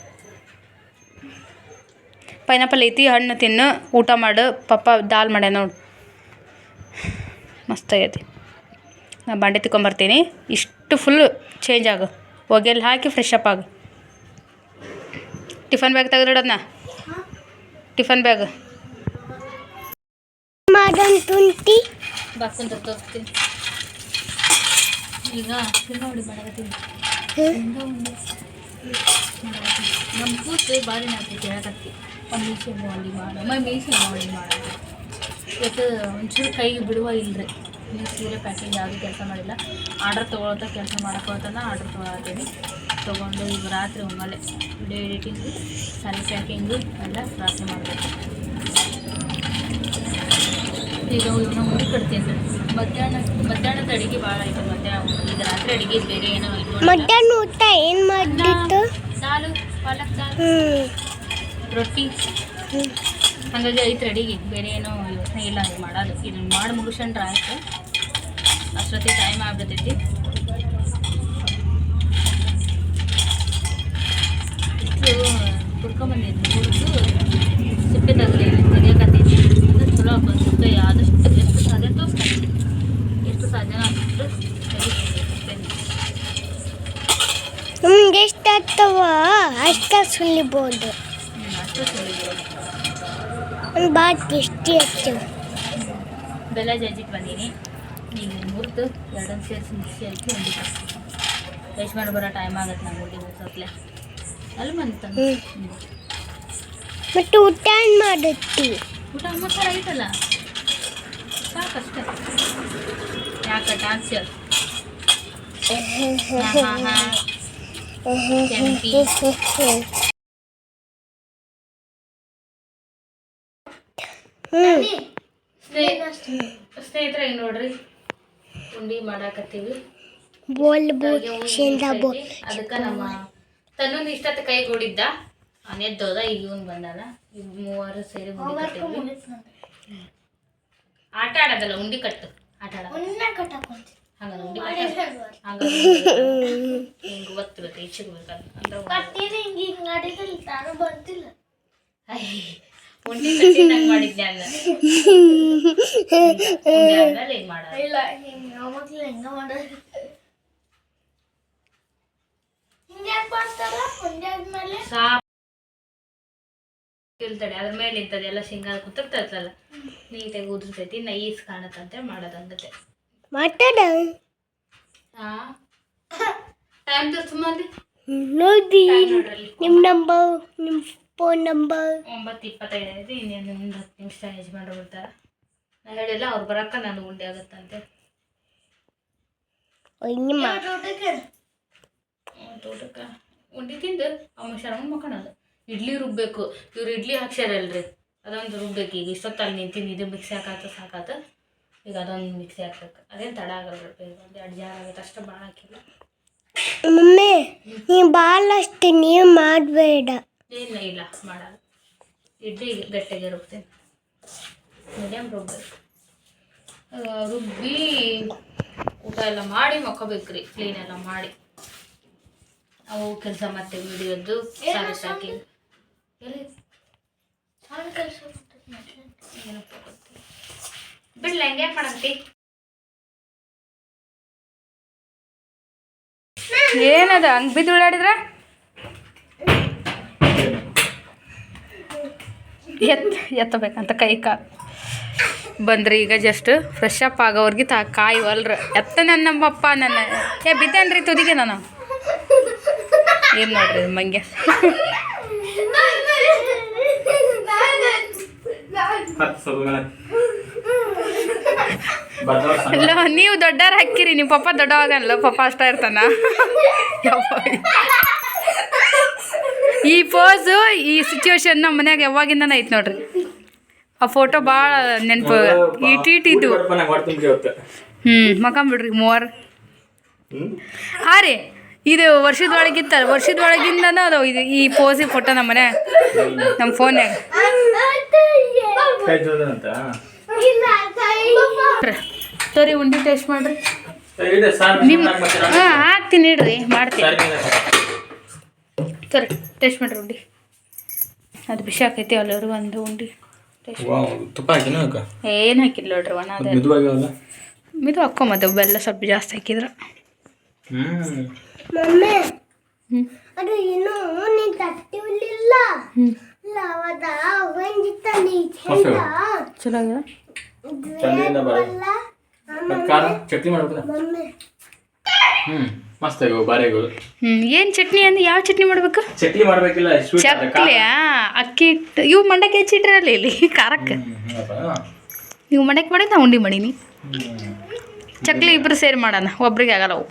ಪೈನಾಪಲ್ ಐತಿ ಹಣ್ಣು ತಿನ್ನು ಊಟ ಮಾಡು ಪಪ್ಪ ದಾಲ್ ಮಾಡ್ಯಾನ ನೋಡು ಮಸ್ತ್ ಆಗೈತಿ. ನಾ ಬಾಂಡೆ ತಿಕ್ಕೊಂಬರ್ತೀನಿ. ಇಷ್ಟು ಫುಲ್ಲು ಚೇಂಜ್ ಆಗು. ಹೊಗೆಲ್ಲಿ ಹಾಕಿ ಫ್ರೆಶ್ ಅಪ್ ಆಗು. ಟಿಫನ್ ಬ್ಯಾಗ್ ತೆಗೆದಿಡೋದನ್ನ ಟಿಫನ್ ಬ್ಯಾಗ್ ಈಗ ನೋಡಿ ಮಾಡಕತ್ತೀನಿ ನಮ್ಮ ಕೂತು ಬಾರಿ ನಾಲ್ಕು ಕೇಳಕತ್ತಿ. ಒಂದು ಶೇಂಗಾ ಮಾಡಿ. ಇವತ್ತು ಒಂಚೂರು ಕೈಗೆ ಬಿಡುವ ಇಲ್ಲರಿ ನೀವು ಸೀರೆ ಪ್ಯಾಕಿಂಗ್ ಯಾವುದೂ ಕೆಲಸ ಮಾಡಿಲ್ಲ. ಆರ್ಡರ್ ತೊಗೊಳ್ತಾ ಕೆಲಸ ಮಾಡಕ್ಕೋತಾನ ಆರ್ಡರ್ ತೊಗೊಳತ್ತೀನಿ. ತೊಗೊಂಡು ಈಗ ರಾತ್ರಿ ಒಮ್ಮೆಲೆ ವಿಡಿಯೋ ಎಡಿಟಿಂಗು ಸ್ಯಾರಿ ಪ್ಯಾಕಿಂಗು ಎಲ್ಲ ರಾತ್ರಿ ಮಾಡಬೇಕು. ಈಗ ಇವನ್ನ ಮುಗಿ ಸರ್. ಮಧ್ಯಾಹ್ನ ಮಧ್ಯಾಹ್ನದ ಅಡುಗೆ ಭಾಳ ಆಯಿತು ಮಧ್ಯಾಹ್ನ ಈಗ ರಾತ್ರಿ ಅಡುಗೆ ಬೇರೆ ಏನೋ ಮಧ್ಯಾಹ್ನ ಊಟ ಏನು ಮಾಡಿತ್ತು ದಾಲು ಪಾಲಕ್ ದಾಲ್ ಹ್ಞೂ ರೊಟ್ಟಿ. ಹಾಗಾಗಿ ಐತೆ ರೆಡಿಗೆ ಬೇರೆ ಏನೋ ಯೋಚನೆ ಇಲ್ಲ ಅದು ಮಾಡೋದು. ಇದನ್ನ ಮಾಡಿ ಮುಗಿಸ್ಕೊಂಡ್ರೆ ಆಯಿತು. ಅಷ್ಟೊತ್ತಿಗೆ ಟೈಮ್ ಆಗ್ಬಿಡ್ತೈತಿ. ಕುಡ್ಕೊಂಬಂದಿದ್ವಿ ಕುಡಿದು ಸಿಪ್ಪೆ ತಗಲಿ ಚಲೋ ಹಾಕೊಂಡು ಸಿಪ್ಪೆ ಆದಷ್ಟು ಎಷ್ಟು ಸಾಧ್ಯ ತೋರಿಸ್ತೀನಿ ಎಷ್ಟು ಸಾಧ್ಯ ಅಷ್ಟು. ನಮ್ಗೆ ಎಷ್ಟು ಆಗ್ತವ ಅಷ್ಟ ಸುಲಿಬೋದು. ಒಂದು ಭಾಳ ಟೇಸ್ಟಿ ಆಗ್ತವ ಬೆಲ್ಲ ಜಜ್ಜಿಟ್ಟು ಬಂದೀನಿ ಈಗ ಮುರಿದು ಎರಡನ್ನು ಸೇರಿಸಿ ಮಿಕ್ಸಿ ಹಾಕಿ ಉಂಡಿ ಯಜಮಾನ್ ಬರೋ ಟೈಮ್ ಆಗತ್ತೆ ನಂಗೆ ಉಂಡಿ ಮುಗ್ಸತ್ಲೆ ಅಲ್ಲಿ ಬಂತ ಹ್ಮ್. ಮತ್ತು ಊಟ ಏನು ಮಾಡುತ್ತಿ ಊಟ ಮಸಾಲ ಐತಲ್ಲ ಸಾಕಷ್ಟೇ ಯಾಕೆ ಟಾರ್ಚರ್ ಹಾಂ ಹಾಂ ಹಾಂ ಸ್ನೇಹಿತರೆ ನೋಡ್ರಿ. ಉಂಡಿ ಮಾಡಾಕತ್ತೀವಿ. ಬೋಲ್ ಬೋಲ್ ಶೇಂಗಾ ಬೋಲ್ ಅದಕ್ಕೆ ನಮ್ಮ ತನ್ನೊಂದು ಇಷ್ಟತ್ತ ಕೈ ಗೂಡಿದ್ದ. ಅವನೆದ್ದೋದ ಈಗ ಇವನ್ ಬಂದಾನ. ಈಗ ಮೂವರು ಸೇರಿ ಉಂಡಿ ಕಟ್ಟಿದ್ವಿ. ಆಟ ಆಡೋದಲ್ಲ ಉಂಡಿ ಕಟ್ಟು. ಆಟ ಆಡ ಹಂಗ ಉಂಡಿ ಕಟ್ಟ ಹಂಗ ಹಿಂಗೆ ಒತ್ತಬೇಕು ಈಚೆಗೆ ಬೇಕಂತ ಅಂದ್ರೆ ಅಯ್ಯ, ಹಿಂಗ್ ಹೆಂಗ ಮುಂದೆ ಆದ್ಮೇಲೆ ಸಾಪ್ ಇಲ್ತಡೆ ಅದ್ರ ಮೇಲೆ ಇರ್ತದೆ ಎಲ್ಲ ಶೇಂಗಾ ಕುತ್ತಿರ್ತೈತಲ್ಲ ನೀಟಾಗಿ ಉದುರ್ತೈತಿ ನೈಸ್ ಕಾಣತ್ತಂತೆ ಮಾಡೋದಂಗತ್ತೆ ಮಾತಾಡ ಹಾ ಟೈಮ್ ತೋರ್ಸಮ್ಮಲ್ಲಿ ನೋಡಿ ನಿಮ್ಮ ನಂಬರ್ ನಿಮ್ಮ ಫೋನ್ ನಂಬರ್? ಒಂಬತ್ತು ಇಪ್ಪತ್ತೈದು ಐತಿ ಇನ್ನೇನು ಒಂದು ಹತ್ತು ನಿಮಿಷ ಯಜಮಾನ್ರು ಬರ್ತಾರೆ ನಾ ಹೇಳಿಲ್ಲ ಅವ್ರು ಬರಕ್ಕ ನಾನು ಉಂಡೆ ಆಗತ್ತಂತೆ. ನಿಮ್ಮ ತೋಟಕ್ಕೆ. ಉಂಡೆ ತಿಂದು ಅಮ್ಮ ಶರಣ ಮಕ್ಕಳದು ಇಡ್ಲಿ ರುಬ್ಬೇಕು. ಇವ್ರು ಇಡ್ಲಿ ಹಾಕ್ಸ್ಯಾರಲ್ರಿ. ಅದೊಂದು ರುಬ್ಬೇಕು ಈಗ. ಇಷ್ಟೊತ್ತಲ್ಲಿ ನಿಂತೀನಿ ಇದು ಮಿಕ್ಸಿ ಹಾಕಾತ ಸಾಕಾತ. ಈಗ ಅದೊಂದು ಮಿಕ್ಸಿ ಹಾಕ್ಬೇಕು. ಅದೇನು ತಡ ಆಗಲ್ಲ ಈಗ ಒಂದು ಎರಡು ಜಾರ ಆಗುತ್ತೆ. ಅಷ್ಟು ಭಾಳ ಹಾಕಿಲ್ಲ. ಮಮ್ಮಿ ನೀ ಭಾಳಷ್ಟು ನೀವು ಮಾಡಬೇಡ. ಇಲ್ಲ ಇಲ್ಲ ಮಾಡಲ್ಲ. ಇಡ್ಲಿ ಗಟ್ಟಿಗೆ ರುಬ್ತೀನಿ. ಮೀಡಿಯಮ್ ರುಬ್ಬೇಕು. ರುಬ್ಬಿ ಊಟ ಎಲ್ಲ ಮಾಡಿ ಮಕ್ಕೋಬೇಕ್ರಿ ಕ್ಲೀನ್ ಎಲ್ಲ ಮಾಡಿ. ಅವು ಕೆಲಸ ಮತ್ತೆ ವಿಡಿಯೋದ್ದು ಸಾರಿ ಸಾಕಿ. ಎಲ್ಲಿ? ಏನಪ್ಪ ಗೊತ್ತಿಲ್ಲ ಬಿಡ್ಲ ಹೆಂಗೆ ಮಾಡಂತಿ? ಏನದ ಹಂಗೆ ಬಿದ್ದು ಉಳ್ಳಾಡಿದ್ರ? ಎತ್, ಎತ್ತಬೇಕಂತ ಕೈ ಕಾಲು ಬಂದ್ರಿ ಈಗ ಜಸ್ಟ್ ಫ್ರೆಶ್ ಅಪ್ ಆಗೋವ್ರಿಗೆ ತಾ ಕಾಯಿ ಒಲ್ರ ಎತ್ತ ನನ್ನ ನಮ್ಮಪ್ಪ, ನನ್ನ ಏ, ಬಿದ್ದೇನ್ರಿ ತುದಿಗೆ ನಾನು. ಏನು ನೋಡ್ರಿ ಮಂಗೆ ಅಲ್ಲ, ನೀವು ದೊಡ್ಡವ್ರು ಹಾಕಿರಿ ನಿಮ್ಮ ಪಪ್ಪ ದೊಡ್ಡವಾಗಲ್ಲ ಪಪ್ಪ ಅಷ್ಟ ಇರ್ತಾನ. ಈ ಪೋಸು ಈ ಸಿಚುವೇಶನ್ ನಮ್ಮ ಮನ್ಯಾಗ ಯಾವಾಗಿಂದನ ಐತೆ ನೋಡ್ರಿ. ಆ ಫೋಟೋ ಭಾಳ ನೆನಪು. ಇಟ್ಟಿಟ್ಟಿದ್ದು ಹ್ಞೂ ಮಕ್ಕಂಬಿಡ್ರಿ ಮೂವರು. ಹಾ ರೀ ಇದು ವರ್ಷದೊಳಗಿತ್ತ ವರ್ಷದೊಳಗಿಂದನೂ ಅದು ಇದು ಈ ಪೋಸಿ ಫೋಟೋ ನಮ್ಮ ಮನೆ ನಮ್ಮ ಫೋನ್ಯಾಗ ಸರಿ ಉಂಡಿ ಟೇಸ್ಟ್ ಮಾಡ್ರಿ. ನಿಮ್ಮ ಹಾಂ ಹಾಕ್ತೀನಿ ಇಡ್ರಿ ಮಾಡ್ತೀನಿ. ಸಾರ್ ನೀನೇ ಟೇಸ್ಟ್ ಮಾಡ್ರಿ ಉಂಡಿ. ಅದು ಬಿಸಿ ಆಕೈತಿ ಅಲ್ಲರು ಒಂದು ಉಂಡಿ. ತುಪ್ಪ ಹಾಕಿನ ಏನು ಹಾಕಿಲ್ಲ ನೋಡ್ರಿ ಒಣ ಅದು ಇದು ಹಾಕ್ಕೊಂಬತ್ತು ಬೆಲ್ಲ ಸ್ವಲ್ಪ ಜಾಸ್ತಿ ಹಾಕಿದ್ರು. ಹ್ಮ್. ಮಮ್ಮಿ ಹ್ಞೂ ಅದು ಇನ್ನೂ ನೀ ತಟ್ಟಿಲ್ಲ ಹ್ಞೂ ಲವದ ಒಂದಿತ್ತ ನೀ ಚಲೋ ಚಟ್ನಿ ಮಮ್ಮಿ. ಹ್ಮ್. ಮಸ್ತ್ ಆಗಿವು ಬಾರಿ ಹ್ಮ್ ಹ್ಞೂ ಏನು ಚಟ್ನಿ ಅಂದ್ರೆ ಯಾವ ಚಟ್ನಿ ಮಾಡ್ಬೇಕು? ಚಟ್ನಿ ಮಾಡ್ಬೇಕಿಲ್ಲ ಸ್ವೀಟ್ ಚಕ್ಲಿಯಾ ಅಕ್ಕಿ ಹಿಟ್ಟು. ಇವು ಮಂಡಕ್ಕಿ ಹೆಚ್ಚಿಟ್ರಲ್ಲ ಇಲ್ಲಿ ಖಾರಕ್ಕೆ. ನೀವು ಮಂಡಕ್ಕಿ ಮಾಡಿ ನಾ ಉಂಡಿ ಮಾಡೀನಿ. ಚಕ್ಲಿ ಇಬ್ರು ಸೇರಿ ಮಾಡೋಣ ಒಬ್ರಿಗೆ ಆಗಲ್ಲ ಅವು.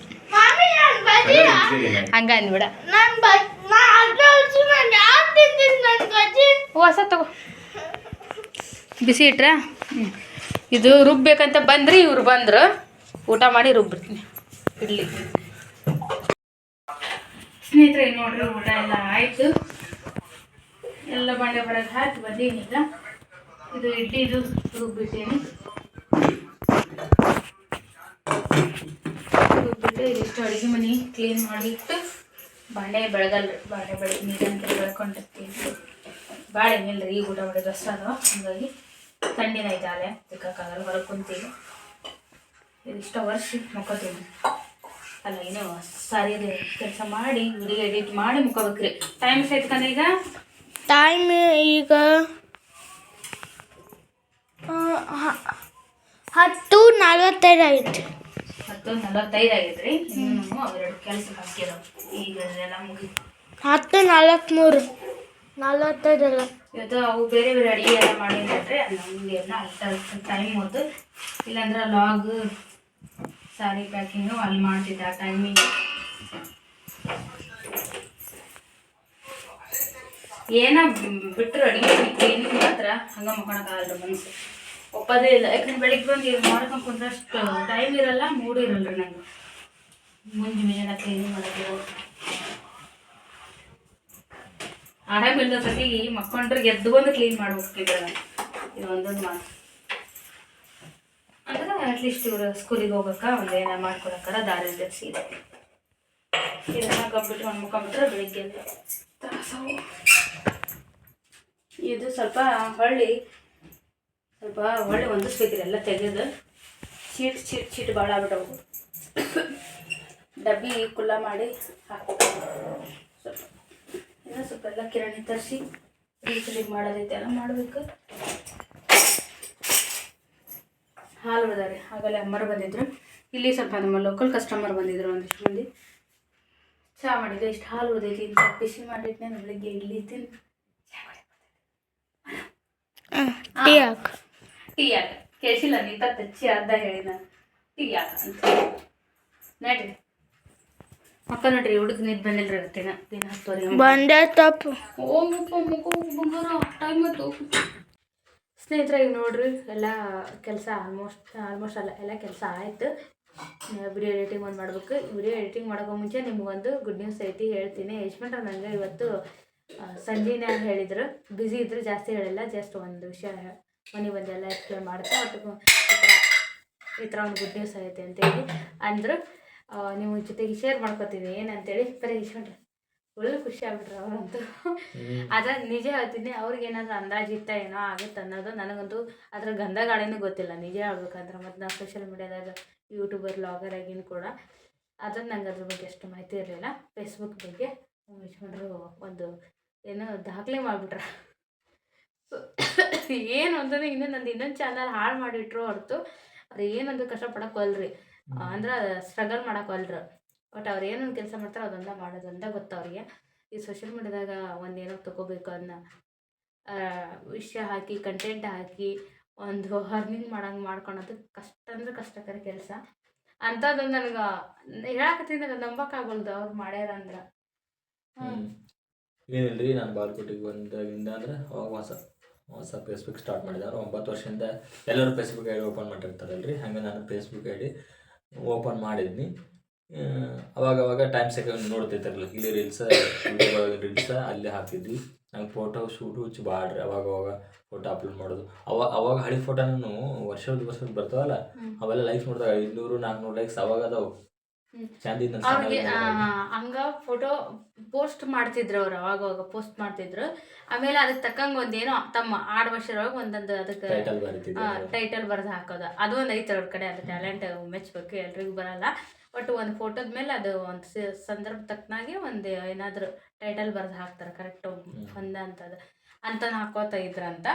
ಹಂಗ ಅಂದ್ಬಿಡ. ಹೊಸ ತಗೋ. ಬಿಸಿ ಇಟ್ರ? ಇದು ರುಬ್ಬೇಕಂತ ಬಂದ್ರಿ ಇವ್ರು ಬಂದ್ರು ಊಟ ಮಾಡಿ ರುಬ್ಬಿರ್ತೀನಿ ಇಡ್ಲಿ. ಸ್ನೇಹಿತರೆ, ನೋಡ್ರಿ ಊಟ ಎಲ್ಲ ಆಯಿತು. ಎಲ್ಲ ಬಂಡೆ ಬರೋದು ಹಾಕಿ ಬಂದೀನಿ ಈಗ. ಇದು ಇಡ್ಲಿದು ರುಬ್ಬಿಟ್ಟೀನಿ ರುಬ್ಬಿಟ್ಟು ಇದಿಷ್ಟು ಅಡುಗೆ ಮನೆ ಕ್ಲೀನ್ ಮಾಡಿಟ್ಟು ಬಾಂಡೆ ಬೆಳಗಲ್ರಿ. ಬಾಂಡೆ ಬೆಳಗ್ಗೆ ನೀರಂತ ಬೆಳ್ಕೊಂಡಿರ್ತೀನಿ. ಭಾಳ ಏನಿಲ್ಲರಿ ಈಗ ಊಟ ಮಾಡಿ ದಸ ಅದಾವ ಹಂಗಾಗಿ ಐತೆ ಅಲೆ ತಿಕ್ಕಾಗಲ್ಲ ಹೊರಗೆ ಕುಂತೀವಿ. ಇದಿಷ್ಟ ವರ್ಷ ಮಕ್ಕೋತೀವಿ ಅಲ್ಲ ಏನು ಸಾರಿ ಕೆಲಸ ಮಾಡಿ ವಿಡಿಯೋ ಎಡಿಟ್ ಮಾಡಿ ಮುಕ್ಕೋಬೇಕ್ರಿ ಟೈಮ್ ಎಷ್ಟ್ ಈಗ? ಟೈಮ್ ಈಗ ಹತ್ತು ನಲವತ್ತೈದು ಆಯ್ತು. ಹತ್ತು ನಲ್ವತ್ತೈದು ಆಗೈತ್ರಿ ರೀ ಅವೆರಡು ಕೆಲಸ ಹಾಕಿರೋ ಈಗ ಎಲ್ಲ ಮುಗಿ ಹತ್ತು ನಲವತ್ತ್ಮೂರು ನಲವತ್ತೈದಲ್ಲ ಇವತ್ತು ಅವು ಬೇರೆ ಬೇರೆ ಅಡುಗೆ ಎಲ್ಲ ಮಾಡಿದ್ರೆ ನಮಗೆ ಎಲ್ಲ ಅಷ್ಟು ಟೈಮ್ ಹೋತು. ಇಲ್ಲಾಂದ್ರೆ ಲಾಗ್ ಸಾರಿ ಪ್ಯಾಕಿಂಗು ಅಲ್ಲಿ ಮಾಡ್ತಿದ್ದೆ ಆ ಟೈಮಿಗೆ ಏನ ಬಿಟ್ಟರು ಅಡುಗೆ ಕ್ಲೀನಿಂಗ್ ಮಾತ್ರ. ಹಂಗೆ ಮಕ್ಕೊಳಕ್ಕಾಗಲ್ಲ ಮನಸ್ಸು ಒಪ್ಪದೇ ಇಲ್ಲ. ಯಾಕಂದ್ರೆ ಬೆಳಿಗ್ಗೆ ಬಂದು ಇದು ಮಾಡ್ಕೊಂಡು ಕುಂದ್ರಷ್ಟು ಟೈಮ್ ಇರಲ್ಲ ಮೂಡ್ ಇರಲ್ಲ ನಂಗೆ. ಮುಂಜಿ ಮೇಲೆ ಕ್ಲೀನಿಂಗ್ ಮಾಡೋದು. ಆರಾಮಿಲ್ಲದ ಸತಿಗೆ ಮಕ್ಕೊಂಡ್ರೆ ಎದ್ದು ಬಂದು ಕ್ಲೀನ್ ಮಾಡಿ ಹೋಗ್ತಿದ್ರೆ ನಾನು ಇದು ಒಂದೊಂದು ಮಾತು. ಅಂದ್ರೆ ಅಟ್ಲೀಸ್ಟ್ ಇವರು ಸ್ಕೂಲಿಗೆ ಹೋಗೋಕೆ ಒಂದು ಏನೋ ಮಾಡ್ಕೊಡಕ್ಕಾರ ದಾರಿ ಇದೆ ಇದನ್ನ ಕಂಪ್ಯೂಟರ್ ಒಂದು ಮುಖಂಬಿಟ್ರೆ ಬೆಳಿಗ್ಗೆ ತ್ರಾಸವು ಇದು ಸ್ವಲ್ಪ ಹೊಳ್ಳಿ ಸ್ವಲ್ಪ ಹೊಳ್ಳಿ ಹೊಂದಿಸ್ಬೇಕ್ರಿ ಎಲ್ಲ ತೆಗೆದು ಚೀಟ್ ಚೀಟ್ ಚೀಟ್ ಭಾಳ ಆಗ್ಬಿಟ್ಟವು. ಡಬ್ಬಿ ಕುಲ್ಲ ಮಾಡಿ ಹಾಕ್ಬೇಕು ಸ್ವಲ್ಪ, ಇನ್ನೂ ಸ್ವಲ್ಪ ಎಲ್ಲ ಕಿರಾಣಿ ತರಿಸಿ ರೀಫಿಲಿಂಗ್ ಮಾಡೋದೈತೆ, ಎಲ್ಲ ಮಾಡಬೇಕು. ಹಾಲು ಬಿಡದಾರೆ ಆಗಲೇ ಅಮ್ಮರು ಬಂದಿದ್ರು. ಇಲ್ಲಿ ಸ್ವಲ್ಪ ನಮ್ಮ ಲೋಕಲ್ ಕಸ್ಟಮರ್ ಬಂದಿದ್ರು ಒಂದಿಷ್ಟು ಮಂದಿ. ಚಹಾ ಮಾಡಿದ್ದೆ ಇಷ್ಟು ಹಾಲು ಉಳಿದೈತಿ ಇಂಥ ಬಿಸಿ ಮಾಡಿದ್ನೆ. ನಾನು ಬೆಳಿಗ್ಗೆ ಇಲ್ಲಿ ತಿಂದು ಮಾಡಿ ಟೀ ಹಾಕ. ಟೀ ಹಾಕ. ಕೇಳಿಸಿಲ್ಲ ನೀತ ತಚ್ಚಿ ಅರ್ಧ ಹೇಳಿ ನಾನು ಟೀ ಹಾಕ ಅಂತ. ನಡ್ರಿ ಮಕ್ಕ ನೋಡ್ರಿ ಹುಡುಗ ನಿದ್ ಬಂದಿಲ್ರಿ ದಿನ ದಿನ ಹತ್ತುವರೆಗೆ ಬಂದೆ ತಪ್ಪು. ಹೋಗಪ್ಪ ಮಗು ಬಂಗಾರ ಟೈಮ್ ಆಯ್ತು ಸ್ನೇಹಿತರೆ ಈಗ ನೋಡ್ರಿ, ಎಲ್ಲ ಕೆಲಸ ಆಲ್ಮೋಸ್ಟ್ ಆಲ್ಮೋಸ್ಟ್ ಅಲ್ಲ, ಎಲ್ಲ ಕೆಲಸ ಆಯ್ತು. ವಿಡಿಯೋ ಎಡಿಟಿಂಗ್ ಒಂದು ಮಾಡ್ಬೇಕು. ವಿಡಿಯೋ ಎಡಿಟಿಂಗ್ ಮಾಡೋಕ್ಕೂ ಮುಂಚೆ ನಿಮ್ಗೊಂದು ಗುಡ್ ನ್ಯೂಸ್ ಐತಿ ಹೇಳ್ತೀನಿ. ಯಶ್ಮಂಟ್ರ ನನಗೆ ಇವತ್ತು ಸಂಜೆನೇ ಹೇಳಿದ್ರು. ಬ್ಯುಸಿ ಇದ್ರು, ಜಾಸ್ತಿ ಹೇಳಿಲ್ಲ. ಜಸ್ಟ್ ಒಂದು ವಿಷಯ ಮನೆ ಬಂದೆಲ್ಲ ಎಕ್ಸ್ಪ್ಲೇನ್ ಮಾಡ್ತಾ ಒಟ್ಟು ಈ ಥರ ಒಂದು ಗುಡ್ ನ್ಯೂಸ್ ಐತೆ ಅಂತೇಳಿ ಅಂದರು. ನಿಮ್ಮ ಜೊತೆಗೆ ಶೇರ್ ಮಾಡ್ಕೋತೀವಿ. ಏನಂತೇಳಿ? ಬರೀ ಯಶ್ವಂಟ್ರ ಒಳ್ಳೆ ಖುಷಿ ಆಗ್ಬಿಟ್ರೆ ಅವರಂತೂ. ಅದ್ರ ನಿಜ ಹೇಳ್ತೀನಿ ಅವ್ರಿಗೆ ಏನಾದ್ರು ಅಂದಾಜು ಇತ್ತ ಏನೋ ಆಗುತ್ತೆ ಅನ್ನೋದು ನನಗಂತೂ ಅದ್ರ ಗಂಧ ಗಾಳಿನೂ ಗೊತ್ತಿಲ್ಲ. ನಿಜ ಹೇಳ್ಬೇಕಂದ್ರೆ ಮತ್ತು ನಾನು ಸೋಷಿಯಲ್ ಮೀಡ್ಯಾದಾಗ ಯೂಟ್ಯೂಬರ್ ಬ್ಲಾಗರ್ ಆಗಿನ ಕೂಡ ಅದ್ರ ನಂಗೆ ಅದ್ರ ಬಗ್ಗೆ ಅಷ್ಟು ಮಾಹಿತಿ ಇರಲಿಲ್ಲ. ಫೇಸ್ಬುಕ್ ಬಗ್ಗೆ ಒಂದು ಏನೋ ದಾಖಲೆ ಮಾಡಿಬಿಟ್ರ. ಏನು ಅಂತಂದ್ರೆ ಇನ್ನೂ ನಂದು ಇನ್ನೊಂದು ಚಾನಲ್ ಹಾಳು ಮಾಡಿಟ್ರು ಹೊರತು ಅವ್ರು ಏನಂದ್ರೆ ಕಷ್ಟಪಡಕ್ಕೆ ಹೊಲ್ರಿ ಅಂದ್ರೆ ಸ್ಟ್ರಗಲ್ ಮಾಡಕ್ಕೆ ಬಟ್ ಅವ್ರು ಏನೊಂದು ಕೆಲಸ ಮಾಡ್ತಾರೆ ಅದೊಂದ ಮಾಡೋದಂತ ಗೊತ್ತು ಅವರಿಗೆ. ಈ ಸೋಷಿಯಲ್ ಮೀಡ್ಯಾದಾಗ ಒಂದು ಏನೋ ತಗೋಬೇಕು ಅದನ್ನ ವಿಷಯ ಹಾಕಿ ಕಂಟೆಂಟ್ ಹಾಕಿ, ಒಂದು ಅರ್ನಿಂಗ್ ಮಾಡೋಂಗೆ ಮಾಡ್ಕೊಳೋದು ಕಷ್ಟ ಅಂದ್ರೆ ಕಷ್ಟಕರ ಕೆಲಸ. ಅಂಥದ್ದೊಂದು ನನಗೆ ಹೇಳಕತ್ತೀನಿ ನನಗೆ ನಂಬಕ್ಕಾಗಲ್ದು ಅವ್ರು ಮಾಡ್ಯಾರ ಅಂದ್ರೆ. ಹ್ಮ್. ಏನಿಲ್ರಿ ನಾನು ಬಾಲ್ಕೋಟಿಗೆ ಬಂದಾಗಿಂದ ಅಂದ್ರೆ ಅವಾಗ ಹೊಸ ಹೊಸ ಫೇಸ್ಬುಕ್ ಸ್ಟಾರ್ಟ್ ಮಾಡಿದಾರ ಒಂಬತ್ತು ವರ್ಷದಿಂದ ಎಲ್ಲರೂ ಫೇಸ್ಬುಕ್ ಐ ಡಿ ಓಪನ್ ಮಾಡಿರ್ತಾರಲ್ರಿ. ಹಂಗೆ ನಾನು ಫೇಸ್ಬುಕ್ ಐ ಓಪನ್ ಮಾಡಿದ್ನಿ. ಆ, ಅವಾಗ ಅವಾಗ ಟೈಮ್ ಸೆಕೆಂಡ್ ನೋಡ್ತಿರ್ತಾರಲ್ಲ ಇಲ್ಲಿ ರೀಲ್ಸ್ ರೀಲ್ಸ್ ಅಲ್ಲಿ ಹಾಕಿದ್ವಿ ನಂಗೆ ಫೋಟೋ ಶೂಟು ಹುಚ್ಚು ಅವಾಗ ಅವಾಗ ಫೋಟೋ ಅಪ್ಲೋಡ್ ಮಾಡೋದು. ಅವಾಗ ಅವಾಗ ಹಳೆ ಫೋಟೋನು ವರ್ಷದ ವರ್ಷದ ಬರ್ತಾವಲ್ಲ ಅವೆಲ್ಲ ಲೈಕ್ಸ್ ನೋಡಿದಾಗ ಐದುನೂರು ನಾಲ್ಕುನೂರು ಲೈಕ್ಸ್ ಅವಾಗ ಅದಾವು. ಅವ್ರಿಗೆ ಹಂಗ ಫೋಟೋ ಪೋಸ್ಟ್ ಮಾಡ್ತಿದ್ರು ಅವ್ರು ಅವಾಗ ಅವಾಗ ಪೋಸ್ಟ್ ಮಾಡ್ತಿದ್ರು. ಆಮೇಲೆ ಅದಕ್ಕೆ ತಕ್ಕಂಗ ಒಂದೇನೋ ತಮ್ಮ ಆಡ್ ವರ್ಷದೊಳಗೆ ಒಂದೊಂದು ಅದಕ್ಕೆ ಟೈಟಲ್ ಬರೆದು ಹಾಕೋದು. ಅದು ಒಂದು ಐತೆ ಅವ್ರ ಕಡೆ ಅದು ಟ್ಯಾಲೆಂಟ್ ಮೆಚ್ಚಬೇಕು ಎಲ್ರಿಗೂ ಬರಲ್ಲ. ಬಟ್ ಒಂದು ಫೋಟೋದ ಮೇಲೆ ಅದು ಒಂದು ಸಂದರ್ಭ ತಕ್ಕನಾಗೆ ಒಂದು ಏನಾದರೂ ಟೈಟಲ್ ಬರೆದು ಹಾಕ್ತಾರೆ ಕರೆಕ್ಟ್ ಒಂದ ಅಂತದ್ದು ಅಂತ ಹಾಕೋತ ಇದ್ರಂತ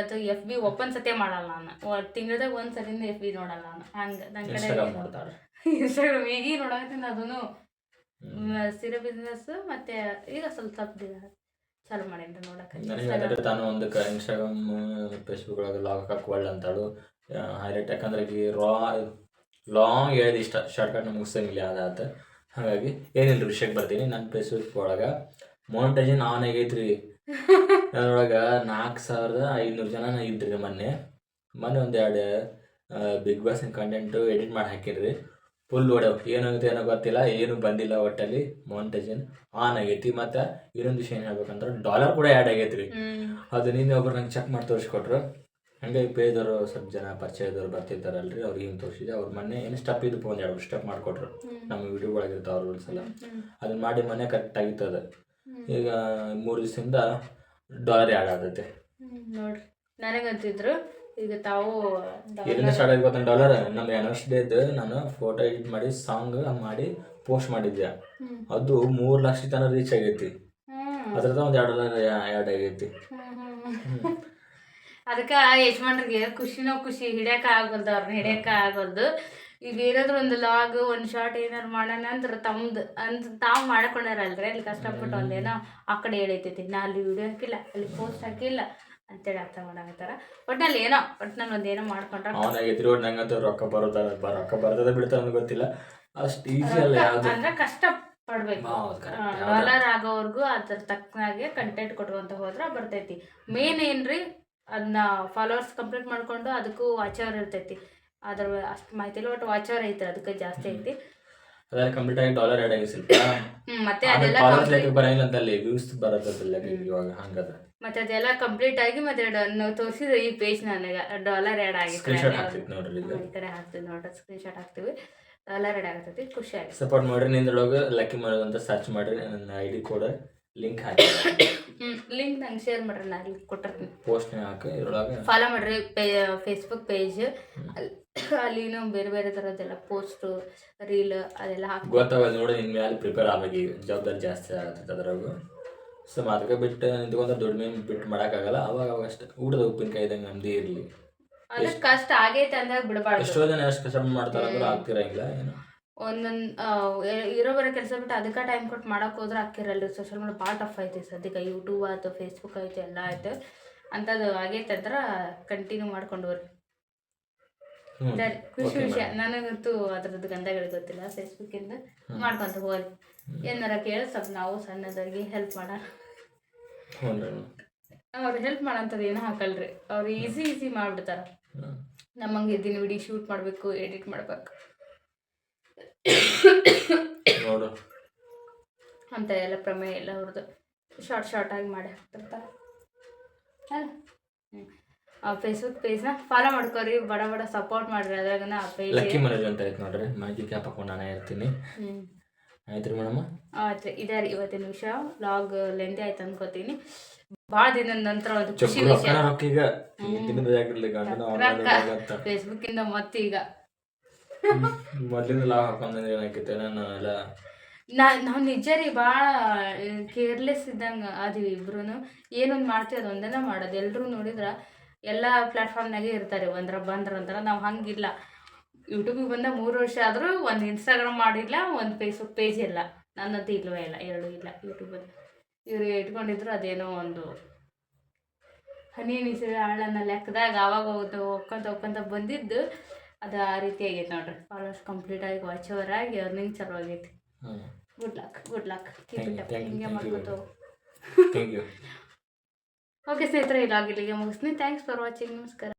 ಅದು ಎಫ್ ಬಿ ಓಪನ್ ಸತೆ ಮಾಡಲ್ಲ ನಾನು. ತಿಂಗಳದಾಗ ಒಂದು ಸತಿಂದ ಎಫ್ ಬಿ ನೋಡಲ್ಲ ನಾನು. ಹಂಗೆ ನನ್ನ ಕಡೆ ಇನ್ಸ್ಟಾಗ್ರಾಮ್ ಈಗ ನೋಡಕತ್ತೀನಿ ಅದನ್ನು ಸೀರೆ ಬಿಸ್ನೆಸ್ ಮತ್ತೆ ಈಗ ಸ್ವಲ್ಪ ಸ್ವಲ್ಪ ದಿನ ಚಾಲು ಮಾಡೇನ್ರಿ ನೋಡಕ್ಕೆ ತಾನು ಒಂದು ಇನ್ಸ್ಟಾಗ್ರಾಮ್ ಫೇಸ್ಬುಕ್ ಒಳಗೆ ಲಾಗ್ ಹಾಕಿ ಅಂತಾಳು. ಹೈಲೈಟ್ ಯಾಕಂದ್ರೆ ಈ ರಾ ಲಾಂಗ್ ಹೇಳಿದ ಇಷ್ಟ ಶಾರ್ಟ್ಕಟ್ ಮುಗಿಸಂಗಿಲ್ಲ ಅದಾತ ಹಾಗಾಗಿ ಏನಿಲ್ಲ ವಿಷಯಕ್ಕೆ ಬರ್ತೀನಿ. ನನ್ನ ಫೇಸ್ಬುಕ್ ಒಳಗೆ ಮೋನಿಟೈಸೇಷನ್ ಆನ್ ಆಗೈತ್ರಿ ಅದ್ರೊಳಗೆ ನಾಲ್ಕು ಸಾವಿರದ ಐನೂರು ಜನ ಇದ್ರಿ ಮೊನ್ನೆ. ಮೊನ್ನೆ ಒಂದು ಎರಡು ಬಿಗ್ ಬಾಸ್ ಕಂಟೆಂಟು ಎಡಿಟ್ ಮಾಡಿ ಹಾಕಿರ್ರಿ. ಫುಲ್ ಓಡೋ ಏನಾಗುತ್ತೆ ಏನೋ ಗೊತ್ತಿಲ್ಲ. ಏನು ಬಂದಿಲ್ಲ ಒಟ್ಟಲ್ಲಿ ಮೋನಿಟೈಸೇಷನ್ ಆನ್ ಆಗೈತಿ. ಮತ್ತು ಇನ್ನೊಂದು ವಿಷಯ ಏನು ಹೇಳ್ಬೇಕಂದ್ರೆ ಡಾಲರ್ ಕೂಡ ಆ್ಯಡ್ ಆಗೈತ್ರಿ. ಅದು ನಿನ್ನೆ ಒಬ್ರು ನಂಗೆ ಚೆಕ್ ಮಾಡಿ ತೋರಿಸ್ಕೊಟ್ರು. ಹಂಗೆ ಪೇದವರು ಸ್ವಲ್ಪ ಜನ ಪರಿಚಯದವ್ರು ಬರ್ತಿರ್ತಾರಲ್ರಿ ಅವ್ರಿಗೆ ಹಿಂಗೆ ತೋರಿಸಿದೆ. ಅವ್ರು ಮನೆ ಏನು ಸ್ಟೆಪ್ ಇದು ಒಂದು ಎರಡು ಸ್ಟೆಪ್ ಮಾಡಿಕೊಟ್ರು. ನಮ್ಮ ವಿಡಿಯೋ ಒಳಗಿರ್ತಾವ ಅವ್ರ ಎಲ್ಲ. ಅದನ್ನ ಮಾಡಿ ಮನೆ ಕರೆಕ್ಟ್ ಆಗಿತ್ತದ ಈಗ ಮೂರು ದಿವಸದಿಂದ ಡಾಲರ್ ಆ್ಯಡ್ ಆಗತ್ತೆ ನೋಡ್ರಿ. ನನಗಂತಿದ್ರು ಈಗ ತಾವು ಎಲ್ಲಿಂದ ಸ್ಟಾರ್ಟ್ ಆಗಿ ಗೊತ್ತ? ಡಾಲರ್ ನಮ್ಮ ಡೇದು ನಾನು ಫೋಟೋ ಎಡಿಟ್ ಮಾಡಿ ಸಾಂಗ್ ಮಾಡಿ ಪೋಸ್ಟ್ ಮಾಡಿದ್ದೆ ಅದು ಮೂರು ಲಕ್ಷ ತನಕ ರೀಚ್ ಆಗೈತಿ. ಅದ್ರದ ಒಂದು ಎರಡು ಡಾಲರ್ ಆ್ಯಡ್ ಆಗೈತಿ. ಅದಕ್ಕೆ ಯಜಮಾನ್ರಿಗೆ ಖುಷಿನೋ ಖುಷಿ ಹಿಡಿಯಕ್ಕೆ ಆಗಲ್ದು ಅವ್ರನ್ನ ಹಿಡಿಯಕ ಆಗೋಲ್ದು ಈಗ ಏನಾದ್ರು ಒಂದು ಲಾಗ್ ಒಂದು ಶಾರ್ಟ್ ಏನಾರು ಮಾಡೋಣ ಅಂದ್ರೆ ತಮ್ದು ಅಂತ ತಾವು ಮಾಡ್ಕೊಂಡಾರಲ್ರಿ ಅಲ್ಲಿ ಕಷ್ಟಪಟ್ಟು ಒಂದೇನೋ ಆ ಕಡೆ ಹೇಳೈತೈತಿ ನಾ ಅಲ್ಲಿ ವಿಡಿಯೋ ಹಾಕಿಲ್ಲ ಅಲ್ಲಿ ಪೋಸ್ಟ್ ಹಾಕಿಲ್ಲ ಅಂತೇಳಿ ಅರ್ಥ ಮಾಡಾಕತ್ತಾರ. ಒಟ್ನಲ್ಲಿ ಏನೋ ಒಟ್ನಲ್ಲಿ ಒಂದೇನೋ ಮಾಡ್ಕೊಂಡ್ರೆ ನಂಗಂತ ರೊಕ್ಕ ರೊಕ್ಕ ಬರ್ತದ ಬಿಡ್ತಾರ ಅಂತ ಗೊತ್ತಿಲ್ಲ. ಅಷ್ಟು ಈಸಿ ಅಲ್ಲ ಯಾವ್ದು. ಅಂದ್ರೆ ಕಷ್ಟ ಪಡ್ಬೇಕು ಡಾಲರ್ ಆಗೋವರೆಗೂ ಅದ್ರ ತಕ್ಕನಾಗೆ ಕಂಟೆಂಟ್ ಕೊಡುವಂತ ಹೋದ್ರೆ ಬರ್ತೈತಿ. ಮೇನ್ ಏನ್ರಿ ಅದನ್ನ ಫಾಲೋವರ್ಸ್ ಕಂಪ್ಲೀಟ್ ಮಾಡಿಕೊಂಡು ಅದಕ್ಕೂ ವಾಚರ್ ಇರ್ತೈತಿ. ಅದ್ರ ಅಷ್ಟು ಮಾಹಿತಿ ಇಲ್ಲ ಒಟ್ಟು ವಾಚರ್ ಐತೆ ಅದಕ್ಕೆ ಜಾಸ್ತಿ ಐತಿ. ಅದೆಲ್ಲ ಕಂಪ್ಲೀಟ್ ಆಗಿ ಡಾಲರ್ ಆ್ಯಡ್ ಆಗಿ ಸ್ವಲ್ಪ ಮತ್ತೆ ಅದೆಲ್ಲ ಫಾಲೋವರ್ಸ್ ಲೈಕ್ ಬರಂಗಿಲ್ಲ ಅಂತ ಅಲ್ಲಿ ವ್ಯೂಸ್ ಬರತ್ತಲ್ಲ ಇವಾಗ ಹಂಗದ? ಮತ್ತೆ ಅದೆಲ್ಲ ಕಂಪ್ಲೀಟ್ ಆಗಿ ಮತ್ತೆ ನಾವು ತೋರಿಸಿದ್ರು ಈ ಪೇಜ್ ನನಗೆ. ಡಾಲರ್ ಆ್ಯಡ್ ಆಗಿ ಸ್ಕ್ರೀನ್ಶಾಟ್ ಹಾಕ್ತಿತ್ತು ನೋಡ್ರಿ ಈ ಕಡೆ ಹಾಕ್ತೀವಿ ನೋಡ್ರಿ ಸ್ಕ್ರೀನ್ ಶಾಟ್ ಹಾಕ್ತೀವಿ. ಡಾಲರ್ ಆ್ಯಡ್ ಆಗತೈತಿ ಖುಷಿ ಆಗುತ್ತೆ. ಸಪೋರ್ಟ್ ಮಾಡ್ರಿ ನಿಂದ್ರೊಳಗೆ ಲಕ್ಕಿ ಮಾಡೋದು ಅಂತ ಸರ್ಚ್ ಮಾಡ್ರಿ ನನ್ನ ಐ ಡಿ ಕೋಡ್ ಲಿಂಕ್ ಹಾಕಿ. ಲಿಂಕ್ ನಂಗೆ ಶೇರ್ ಮಾಡ್ರಿ ನಾ ಅಲ್ಲಿ ಕೊಟ್ಟಿರ್ತೀನಿ. ಪೋಸ್ಟ್ ಹಾಕಿ ಇದ್ರೊಳಗೆ. ಫಾಲೋ ಮಾಡ್ರಿ ಫೇಸ್ಬುಕ್ ಪೇಜ್ ನಾವು ಬೇರೆ ಬೇರೆ ಥರದ್ದೆಲ್ಲ ಪೋಸ್ಟ್ ರೀಲ್ ಅದೆಲ್ಲ ಹಾಕಿ ಗೊತ್ತಾಗಲ್ಲ ನೋಡಿ ನಿನ್ನ ಮೇಲೆ ಪ್ರಿಪೇರ್ ಆಗಿ ಈಗ. ಜವಾಬ್ದಾರಿ ಜಾಸ್ತಿ ಆಗ್ತೈತೆ ಅದ್ರಾಗ. ಸೊ ಅದಕ್ಕೆ ಬಿಟ್ಟು ನಿಂತ್ಕೊಂಡ್ರೆ ದುಡಿಮೆ ಬಿಟ್ಟು ಮಾಡೋಕ್ಕಾಗಲ್ಲ. ಅವಾಗ ಅವಾಗ ಅಷ್ಟೇ. ಊಟದ ಉಪ್ಪಿನಕಾಯಿ ಇದ್ದಂಗೆ ನಮ್ದು ಇರಲಿ. ಅದಕ್ಕೆ ಕಷ್ಟ ಆಗೈತೆ ಅಂದಾಗ ಬಿಡಬಾರ್ದು. ಎಷ್ಟೋ ಜನ ಎಷ್ಟು ಕಷ್ಟ ಮಾಡ್ತಾರೆ ಅಂದ್ರೆ ಆಗ್ತಿರಂಗಿಲ್ಲ ಏನು. ಒಂದೊಂದು ಇರೋ ಬರೋ ಕೆಲಸ ಬಿಟ್ಟು ಅದಕ್ಕೆ ಟೈಮ್ ಕೊಟ್ಟು ಮಾಡೋಕೆ ಹೋದ್ರೆ ಹಾಕಿರಲ್ರಿ ಸೋಷಿಯಲ್ ಮೀಡಿಯಾ ಪಾರ್ಟ್ ಆಫ್ ಐತೆ ಸದ್ಯಕ್ಕೆ. ಯೂಟ್ಯೂಬ್ ಆಯ್ತು ಫೇಸ್ಬುಕ್ ಐತೆ ಎಲ್ಲ ಆಯ್ತು. ಅಂಥದ್ದು ಆಗೈತೆ ಅಂದ್ರೆ ಕಂಟಿನ್ಯೂ ಮಾಡ್ಕೊಂಡು ಬರ್ರಿ ಖುಷಿ ವಿಷಯ. ನನಗಂತೂ ಅದ್ರದ್ದು ಗಂಧಗಳು ಗೊತ್ತಿಲ್ಲ. ಫೇಸ್ಬುಕ್ಕಿಂದ ಮಾಡ್ಕೊಂತ ಹೋಗಿ ಏನಾರ ಕೇಳಿ ಸ್ವಲ್ಪ ನಾವು ಸಣ್ಣದಾಗಿ ಹೆಲ್ಪ್ ಮಾಡೋಣ ಅವ್ರ ಹೆಲ್ಪ್ ಮಾಡೋಂಥದ್ದು ಏನೂ ಹಾಕಲ್ರಿ. ಅವ್ರು ಈಸಿ ಈಸಿ ಮಾಡಿಬಿಡ್ತಾರೆ. ನಮ್ಮಂಗೆ ದಿನ ವಿಡಿಯೋ ಶೂಟ್ ಮಾಡಬೇಕು ಎಡಿಟ್ ಮಾಡ್ಬೇಕು. ನೋಡು. ಅಂತ ಎಲ್ಲ ಪ್ರಮೇಯ ಇಲ್ಲ ಅವ್ರದ್ದು. ಶಾರ್ಟ್ ಶಾರ್ಟ್ ಆಗಿ ಮಾಡಿ ಹಾಕ್ತಿರ್ತಾರೆ. ಅಲ್ಲ. ಆ ಫೇಸ್ಬುಕ್ ಪೇಜ್ನ ಫಾಲೋ ಮಾಡ್ಕೊರಿ. ಬಡ ಬಡ ಸಪೋರ್ಟ್ ಮಾಡ್ರಿ ಅದ್ರಾಗನ ಆ ಪೇಜ್ ಲಕ್ಕಿ ಮನೋಜ್ ಅಂತ ಐತೆ ನೋಡ್ರಿ. ಮಾಹಿತಿ ಕ್ಯಾಪ್ ಹಾಕೊಂಡು ನಾನೇ ಇರ್ತೀನಿ. ಹ್ಞೂ ಆಯ್ತು ರೀ ಮೇಡಮ್? ಆಯ್ತು. ಇದೇ ರೀ ಇವತ್ತಿನ ವಿಷಯ. ಲಾಗ್ ಲೆಂದಿ ಆಯ್ತು ಅನ್ಕೋತೀನಿ. ಭಾಳ ದಿನದ ನಂತರ ಒಂದು ಖುಷಿ ವಿಷಯ. ಫೇಸ್ಬುಕ್ಕಿಂದ ಮತ್ತೀಗ. ಈಗ ಮೊದ್ಲಿಂದ ಲಾವ್ ಹಾಕೊಂಡ್ರೆ ಏನಾಕೈತೆ ನಾನು ಎಲ್ಲ ನಾ, ನಾವು ನಿಜ ರೀ ಭಾಳ ಕೇರ್ಲೆಸ್ ಇದ್ದಂಗೆ ಅದೀವಿ ಇಬ್ರು ಏನೊಂದು ಮಾಡ್ತೀವಿ ಅದೊಂದೇನ ಮಾಡೋದು. ಎಲ್ಲರೂ ನೋಡಿದ್ರೆ ಎಲ್ಲ ಪ್ಲ್ಯಾಟ್ಫಾರ್ಮ್ನಾಗೆ ಇರ್ತಾರೆ. ಒಂದ್ರ ಬಂದ್ರ ಅಂತಾರ. ನಾವು ಹಂಗಿಲ್ಲ. ಯೂಟ್ಯೂಬಿಗೆ ಬಂದ ಮೂರು ವರ್ಷ ಆದರೂ ಒಂದು ಇನ್ಸ್ಟಾಗ್ರಾಮ್ ಮಾಡಿಲ್ಲ, ಒಂದು ಫೇಸ್ಬುಕ್ ಪೇಜ್ ಇಲ್ಲ. ನನ್ನಂತೂ ಇಲ್ಲವೇ ಇಲ್ಲ. ಎರಡು ಇಲ್ಲ ಯೂಟ್ಯೂಬಲ್ಲಿ ಇವರು ಇಟ್ಕೊಂಡಿದ್ರು ಅದೇನೋ ಒಂದು ಹನಿ ನಿಸಿರ ಆಳನ್ನ ಲೆಕ್ಕದಾಗ ಆವಾಗ ಹೋಗ್ತಾ, ಹೋಗ್ಕೊಂತ ಹೋಗ್ಕೊಂತ ಬಂದಿದ್ದು. ಅದು ಆ ರೀತಿ ಆಗೈತೆ ನೋಡ್ರಿ. ಆಲ್ಮೋಸ್ಟ್ ಕಂಪ್ಲೀಟ್ ಆಗಿ ವಾಚ್ ಓವರ್ ಆಗಿ ಅರ್ನಿಂಗ್ ಚಲೋ ಆಗೈತಿ good luck good luck keep Thank it you, up ಹಿಂಗೆ. ಮಾಡ್ಕೊತ. ಓಕೆ ಸ್ನೇಹಿತರೆ ಇಲ್ಲಿಗೆ ಮುಗಿಸ್ತೀನಿ. ಥ್ಯಾಂಕ್ಸ್ ಫಾರ್ ವಾಚಿಂಗ್ ನಮಸ್ಕಾರ.